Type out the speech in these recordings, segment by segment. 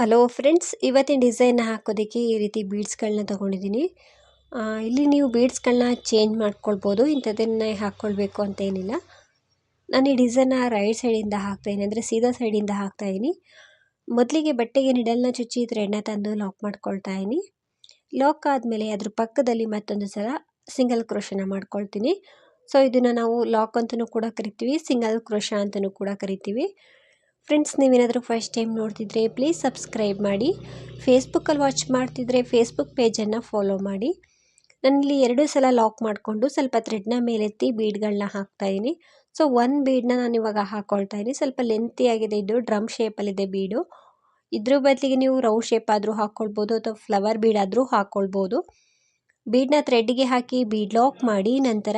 Hello friends ಇವತ್ತಿನ design ಹಾಕೋದಕ್ಕೆ ಈ ರೀತಿ ಬೀಡ್ಸ್ಗಳನ್ನ ತೊಗೊಂಡಿದ್ದೀನಿ ಇಲ್ಲಿ ನೀವು ಬೀಡ್ಸ್ಗಳನ್ನ ಚೇಂಜ್ ಮಾಡ್ಕೊಳ್ಬೋದು, ಇಂಥದ್ದನ್ನೇ ಹಾಕ್ಕೊಳ್ಬೇಕು ಅಂತ ಏನಿಲ್ಲ. ನಾನು ಈ ಡಿಸೈನ್ನ ರೈಟ್ ಸೈಡಿಂದ ಹಾಕ್ತಾಯಿದ್ದೀನಿ ಅಂದರೆ ಸೀದಾ ಸೈಡಿಂದ ಹಾಕ್ತಾಯಿದ್ದೀನಿ ಮೊದಲಿಗೆ ಬಟ್ಟೆಗೆ ನಿಡಲ್ನ ಚುಚ್ಚಿ ಥ್ರೆಡ್ನ ತಂದು ಲಾಕ್ ಮಾಡ್ಕೊಳ್ತಾ ಇದ್ದೀನಿ ಲಾಕ್ ಆದಮೇಲೆ ಅದ್ರ ಪಕ್ಕದಲ್ಲಿ ಮತ್ತೊಂದು ಸಲ ಸಿಂಗಲ್ ಕ್ರೋಶನ ಮಾಡ್ಕೊಳ್ತೀನಿ. ಸೊ ಇದನ್ನು ನಾವು ಲಾಕ್ ಅಂತಲೂ ಕೂಡ ಕರಿತೀವಿ ಸಿಂಗಲ್ ಕ್ರೋಶ ಅಂತಲೂ ಕೂಡ ಕರಿತೀವಿ. ಫ್ರೆಂಡ್ಸ್ ನೀವೇನಾದರೂ ಫಸ್ಟ್ ಟೈಮ್ ನೋಡ್ತಿದ್ರೆ ಪ್ಲೀಸ್ ಸಬ್ಸ್ಕ್ರೈಬ್ ಮಾಡಿ. ಫೇಸ್ಬುಕ್ಕಲ್ಲಿ ವಾಚ್ ಮಾಡ್ತಿದ್ರೆ ಫೇಸ್ಬುಕ್ ಪೇಜನ್ನು ಫಾಲೋ ಮಾಡಿ. ನನ್ನಲ್ಲಿ ಎರಡು ಸಲ ಲಾಕ್ ಮಾಡಿಕೊಂಡು ಸ್ವಲ್ಪ ಥ್ರೆಡ್ನ ಮೇಲೆತ್ತಿ ಬೀಡ್ಗಳನ್ನ ಹಾಕ್ತಾಯಿದ್ದೀನಿ ಸೊ ಒನ್ ಬೀಡನ್ನ ನಾನು ಇವಾಗ ಹಾಕ್ಕೊಳ್ತಾ ಇದ್ದೀನಿ. ಸ್ವಲ್ಪ ಲೆಂತಿ ಆಗಿದೆ. ಇದು ಡ್ರಮ್ ಶೇಪಲ್ಲಿದೆ ಬೀಡು ಇದ್ರ ಬದಲಿಗೆ ನೀವು ರೌ ಶೇಪ್ ಆದರೂ ಹಾಕ್ಕೊಳ್ಬೋದು ಅಥವಾ ಫ್ಲವರ್ ಬೀಡ್ ಆದರೂ ಹಾಕ್ಕೊಳ್ಬೋದು ಬೀಡನ್ನ ಥ್ರೆಡ್ಗೆ ಹಾಕಿ ಬೀಡ್ ಲಾಕ್ ಮಾಡಿ ನಂತರ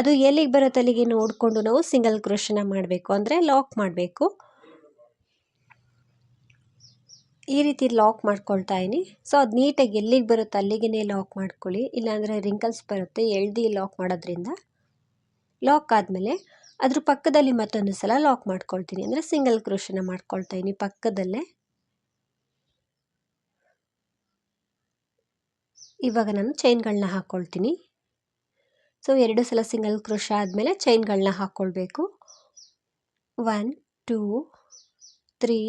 ಅದು ಎಲ್ಲಿಗೆ ಬರೋ ಅಲ್ಲಿಗೆ ನೋಡಿಕೊಂಡು ನಾವು ಸಿಂಗಲ್ ಕ್ರೋಶನ ಮಾಡಬೇಕು. ಅಂದರೆ ಲಾಕ್ ಮಾಡಬೇಕು. ಈ ರೀತಿ ಲಾಕ್ ಮಾಡ್ಕೊಳ್ತಾ ಇದೀನಿ ಸೊ ಅದು ನೀಟಾಗಿ ಎಲ್ಲಿಗೆ ಬರುತ್ತೆ ಅಲ್ಲಿಗೇ ಲಾಕ್ ಮಾಡ್ಕೊಳ್ಳಿ. ಇಲ್ಲಾಂದರೆ ರಿಂಕಲ್ಸ್ ಬರುತ್ತೆ. ಎಳ್ದು ಲಾಕ್ ಮಾಡೋದ್ರಿಂದ ಲಾಕ್ ಆದಮೇಲೆ ಅದ್ರ ಪಕ್ಕದಲ್ಲಿ ಮತ್ತೊಂದು ಸಲ ಲಾಕ್ ಮಾಡ್ಕೊಳ್ತೀನಿ. ಅಂದರೆ ಸಿಂಗಲ್ ಕ್ರೋಶನ ಮಾಡ್ಕೊಳ್ತಾ ಇದ್ದೀನಿ ಪಕ್ಕದಲ್ಲೇ. ಇವಾಗ ನಾನು ಚೈನ್ಗಳನ್ನ ಹಾಕ್ಕೊಳ್ತೀನಿ ಸೊ ಎರಡು ಸಲ ಸಿಂಗಲ್ ಕ್ರೋಶ ಆದಮೇಲೆ ಚೈನ್ಗಳನ್ನ ಹಾಕ್ಕೊಳ್ಬೇಕು ಒನ್ ಟೂ ತ್ರೀ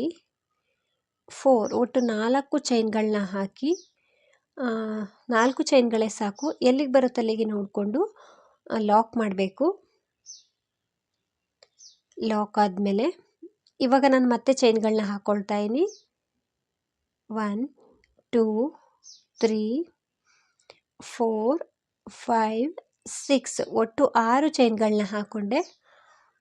ಫೋರ್ ಒಟ್ಟು ನಾಲ್ಕು ಚೈನ್ಗಳನ್ನ ಹಾಕಿ ನಾಲ್ಕು ಚೈನ್ಗಳೇ ಸಾಕು ಎಲ್ಲಿಗೆ ಬರುತ್ತೆ ಅಲ್ಲಿಗೆ ನೋಡಿಕೊಂಡು ಲಾಕ್ ಮಾಡಬೇಕು. ಲಾಕ್ ಆದಮೇಲೆ ಇವಾಗ ನಾನು ಮತ್ತೆ ಚೈನ್ಗಳನ್ನ ಹಾಕ್ಕೊಳ್ತಾ ಇದ್ದೀನಿ one, two, three, four, five, six. ಒಟ್ಟು ಆರು ಚೈನ್ಗಳನ್ನ ಹಾಕ್ಕೊಂಡೆ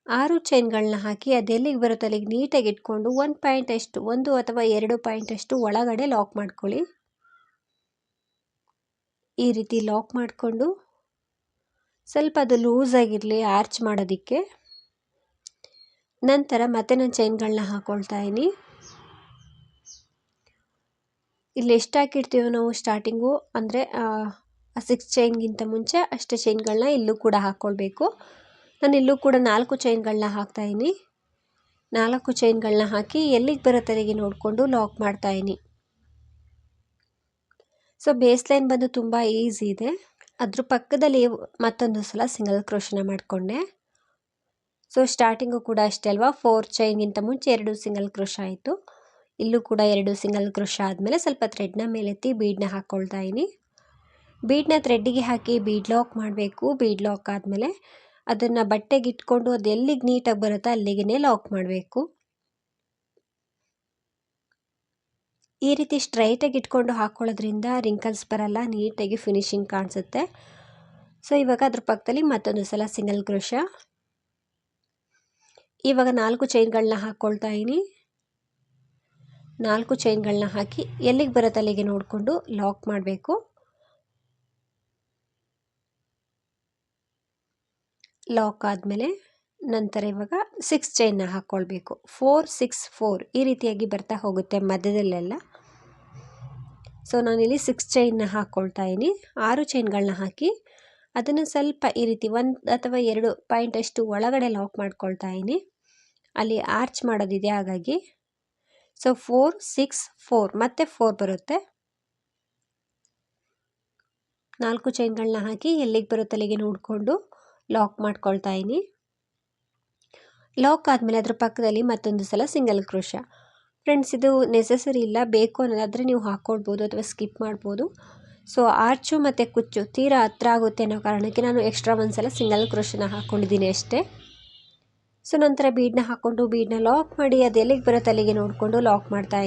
ಆರು ಚೈನ್ಗಳನ್ನ ಹಾಕಿ ಅದೆಲ್ಲಿಗೆ ಬರುತ್ತೆ ಅಲ್ಲಿಗೆ ನೀಟಾಗಿ ಇಟ್ಕೊಂಡು ಒಂದು ಪಾಯಿಂಟ್ ಅಷ್ಟು, ಒಂದು ಅಥವಾ ಎರಡು ಪಾಯಿಂಟ್ ಅಷ್ಟು ಒಳಗಡೆ ಲಾಕ್ ಮಾಡ್ಕೊಳ್ಳಿ. ಈ ರೀತಿ ಲಾಕ್ ಮಾಡಿಕೊಂಡು ಸ್ವಲ್ಪ ಅದು ಲೂಸ್ ಆಗಿರಲಿ, ಆರ್ಚ್ ಮಾಡೋದಕ್ಕೆ. ನಂತರ ಮತ್ತೆ ನಾನು ಚೈನ್ಗಳನ್ನ ಹಾಕ್ಕೊಳ್ತಾ ಇದ್ದೀನಿ ಇಲ್ಲಿ ಎಷ್ಟು ಹಾಕಿರ್ತೀವೋ ನಾವು ಸ್ಟಾರ್ಟಿಂಗು, ಅಂದರೆ ಸಿಕ್ಸ್ ಚೈನ್ಗಿಂತ ಮುಂಚೆ ಅಷ್ಟೇ ಚೈನ್ಗಳನ್ನ ಇಲ್ಲೂ ಕೂಡ ಹಾಕ್ಕೊಳ್ಬೇಕು ನಾನು ಇಲ್ಲೂ ಕೂಡ ನಾಲ್ಕು ಚೈನ್ಗಳನ್ನ ಹಾಕ್ತಾಯಿನಿ ನಾಲ್ಕು ಚೈನ್ಗಳನ್ನ ಹಾಕಿ ಎಲ್ಲಿಗೆ ಬರೋ ತಲೆಗೆ ನೋಡಿಕೊಂಡು ಲಾಕ್ ಮಾಡ್ತಾಯಿನಿ ಸೊ ಬೇಸ್ ಲೈನ್ ಬಂದು ತುಂಬ ಈಸಿ ಇದೆ. ಅದ್ರ ಪಕ್ಕದಲ್ಲಿ ಮತ್ತೊಂದು ಸಲ ಸಿಂಗಲ್ ಕ್ರೋಶನ ಮಾಡಿಕೊಂಡೆ. ಸೊ, ಸ್ಟಾರ್ಟಿಂಗು ಕೂಡ ಅಷ್ಟೇ ಅಲ್ವಾ? ಫೋರ್ ಚೈನ್ಗಿಂತ ಮುಂಚೆ ಎರಡು ಸಿಂಗಲ್ ಕ್ರೋಶ ಆಯಿತು. ಇಲ್ಲೂ ಕೂಡ ಎರಡು ಸಿಂಗಲ್ ಕ್ರೋಶ ಆದಮೇಲೆ ಸ್ವಲ್ಪ ಥ್ರೆಡ್ನ ಮೇಲೆತ್ತಿ ಬೀಡ್ನ ಹಾಕ್ಕೊಳ್ತಾ ಇದ್ದೀನಿ. ಬೀಡನ್ನ ಥ್ರೆಡ್ಡಿಗೆ ಹಾಕಿ ಬೀಡ್ ಲಾಕ್ ಮಾಡಬೇಕು. ಬೀಡ್ ಲಾಕ್ ಆದಮೇಲೆ ಅದನ್ನು ಬಟ್ಟೆಗೆ ಇಟ್ಕೊಂಡು ಅದು ಎಲ್ಲಿಗೆ ನೀಟಾಗಿ ಬರುತ್ತೋ ಅಲ್ಲಿಗೇ ಲಾಕ್ ಮಾಡಬೇಕು. ಈ ರೀತಿ ಸ್ಟ್ರೈಟಾಗಿ ಇಟ್ಕೊಂಡು ಹಾಕ್ಕೊಳ್ಳೋದ್ರಿಂದ ರಿಂಕಲ್ಸ್ ಬರಲ್ಲ, ನೀಟಾಗಿ ಫಿನಿಶಿಂಗ್ ಕಾಣಿಸುತ್ತೆ. ಸೊ ಇವಾಗ ಅದ್ರ ಪಕ್ಕದಲ್ಲಿ ಮತ್ತೊಂದು ಸಲ ಸಿಂಗಲ್ ಕ್ರೋಶ ಇವಾಗ ನಾಲ್ಕು ಚೈನ್ಗಳನ್ನ ಹಾಕ್ಕೊಳ್ತಾ ಇದ್ದೀನಿ ನಾಲ್ಕು ಚೈನ್ಗಳನ್ನ ಹಾಕಿ ಎಲ್ಲಿಗೆ ಬರುತ್ತೆ ಅಲ್ಲಿಗೆ ನೋಡಿಕೊಂಡು ಲಾಕ್ ಮಾಡಬೇಕು. ಲಾಕ್ ಆದಮೇಲೆ ನಂತರ ಇವಾಗ ಸಿಕ್ಸ್ ಚೈನ್ನ ಹಾಕ್ಕೊಳ್ಬೇಕು ಫೋರ್ ಸಿಕ್ಸ್ ಫೋರ್ ಈ ರೀತಿಯಾಗಿ ಬರ್ತಾ ಹೋಗುತ್ತೆ ಮಧ್ಯದಲ್ಲೆಲ್ಲ. ಸೊ ನಾನಿಲ್ಲಿ ಸಿಕ್ಸ್ ಚೈನ್ನ ಹಾಕ್ಕೊಳ್ತಾ ಇದ್ದೀನಿ. ಆರು ಚೈನ್ಗಳನ್ನ ಹಾಕಿ ಅದನ್ನು ಸ್ವಲ್ಪ ಈ ರೀತಿ ಒಂದು ಅಥವಾ ಎರಡು ಪಾಯಿಂಟ್ ಅಷ್ಟು ಒಳಗಡೆ ಲಾಕ್ ಮಾಡ್ಕೊಳ್ತಾ ಇದ್ದೀನಿ. ಅಲ್ಲಿ ಆರ್ಚ್ ಮಾಡೋದಿದೆ ಹಾಗಾಗಿ. ಸೊ ಫೋರ್ ಸಿಕ್ಸ್ ಫೋರ್ ಮತ್ತೆ ಫೋರ್ ಬರುತ್ತೆ. ನಾಲ್ಕು ಚೈನ್ಗಳನ್ನ ಹಾಕಿ ಎಲ್ಲಿಗೆ ಬರುತ್ತೆ ಅಲ್ಲಿಗೆ ನೋಡಿಕೊಂಡು ಲಾಕ್ ಮಾಡ್ಕೊಳ್ತಾ ಇದೀನಿ. ಲಾಕ್ ಆದಮೇಲೆ ಅದ್ರ ಪಕ್ಕದಲ್ಲಿ ಮತ್ತೊಂದು ಸಲ ಸಿಂಗಲ್ ಕ್ರೋಶ. ಫ್ರೆಂಡ್ಸ್ ಇದು ನೆಸೆಸರಿ ಇಲ್ಲ. ಬೇಕು ಅನ್ನೋದಾದರೆ ನೀವು ಹಾಕ್ಕೊಳ್ಬೋದು ಅಥವಾ ಸ್ಕಿಪ್ ಮಾಡ್ಬೋದು. ಸೊ ಆರ್ಚು ಮತ್ತು ಕುಚ್ಚು ತೀರಾ ಹತ್ರ ಆಗುತ್ತೆ ಅನ್ನೋ ಕಾರಣಕ್ಕೆ ನಾನು ಎಕ್ಸ್ಟ್ರಾ ಒಂದು ಸಲ ಸಿಂಗಲ್ ಕ್ರೋಶನ ಹಾಕ್ಕೊಂಡಿದ್ದೀನಿ ಅಷ್ಟೇ. ಸೊ ನಂತರ ಬೀಡನ್ನ ಹಾಕ್ಕೊಂಡು ಬೀಡನ್ನ ಲಾಕ್ ಮಾಡಿ ಅದು ಎಲ್ಲಿಗೆ ಬರುತ್ತೆ ಅಲ್ಲಿಗೆ ನೋಡಿಕೊಂಡು ಲಾಕ್ ಮಾಡ್ತಾ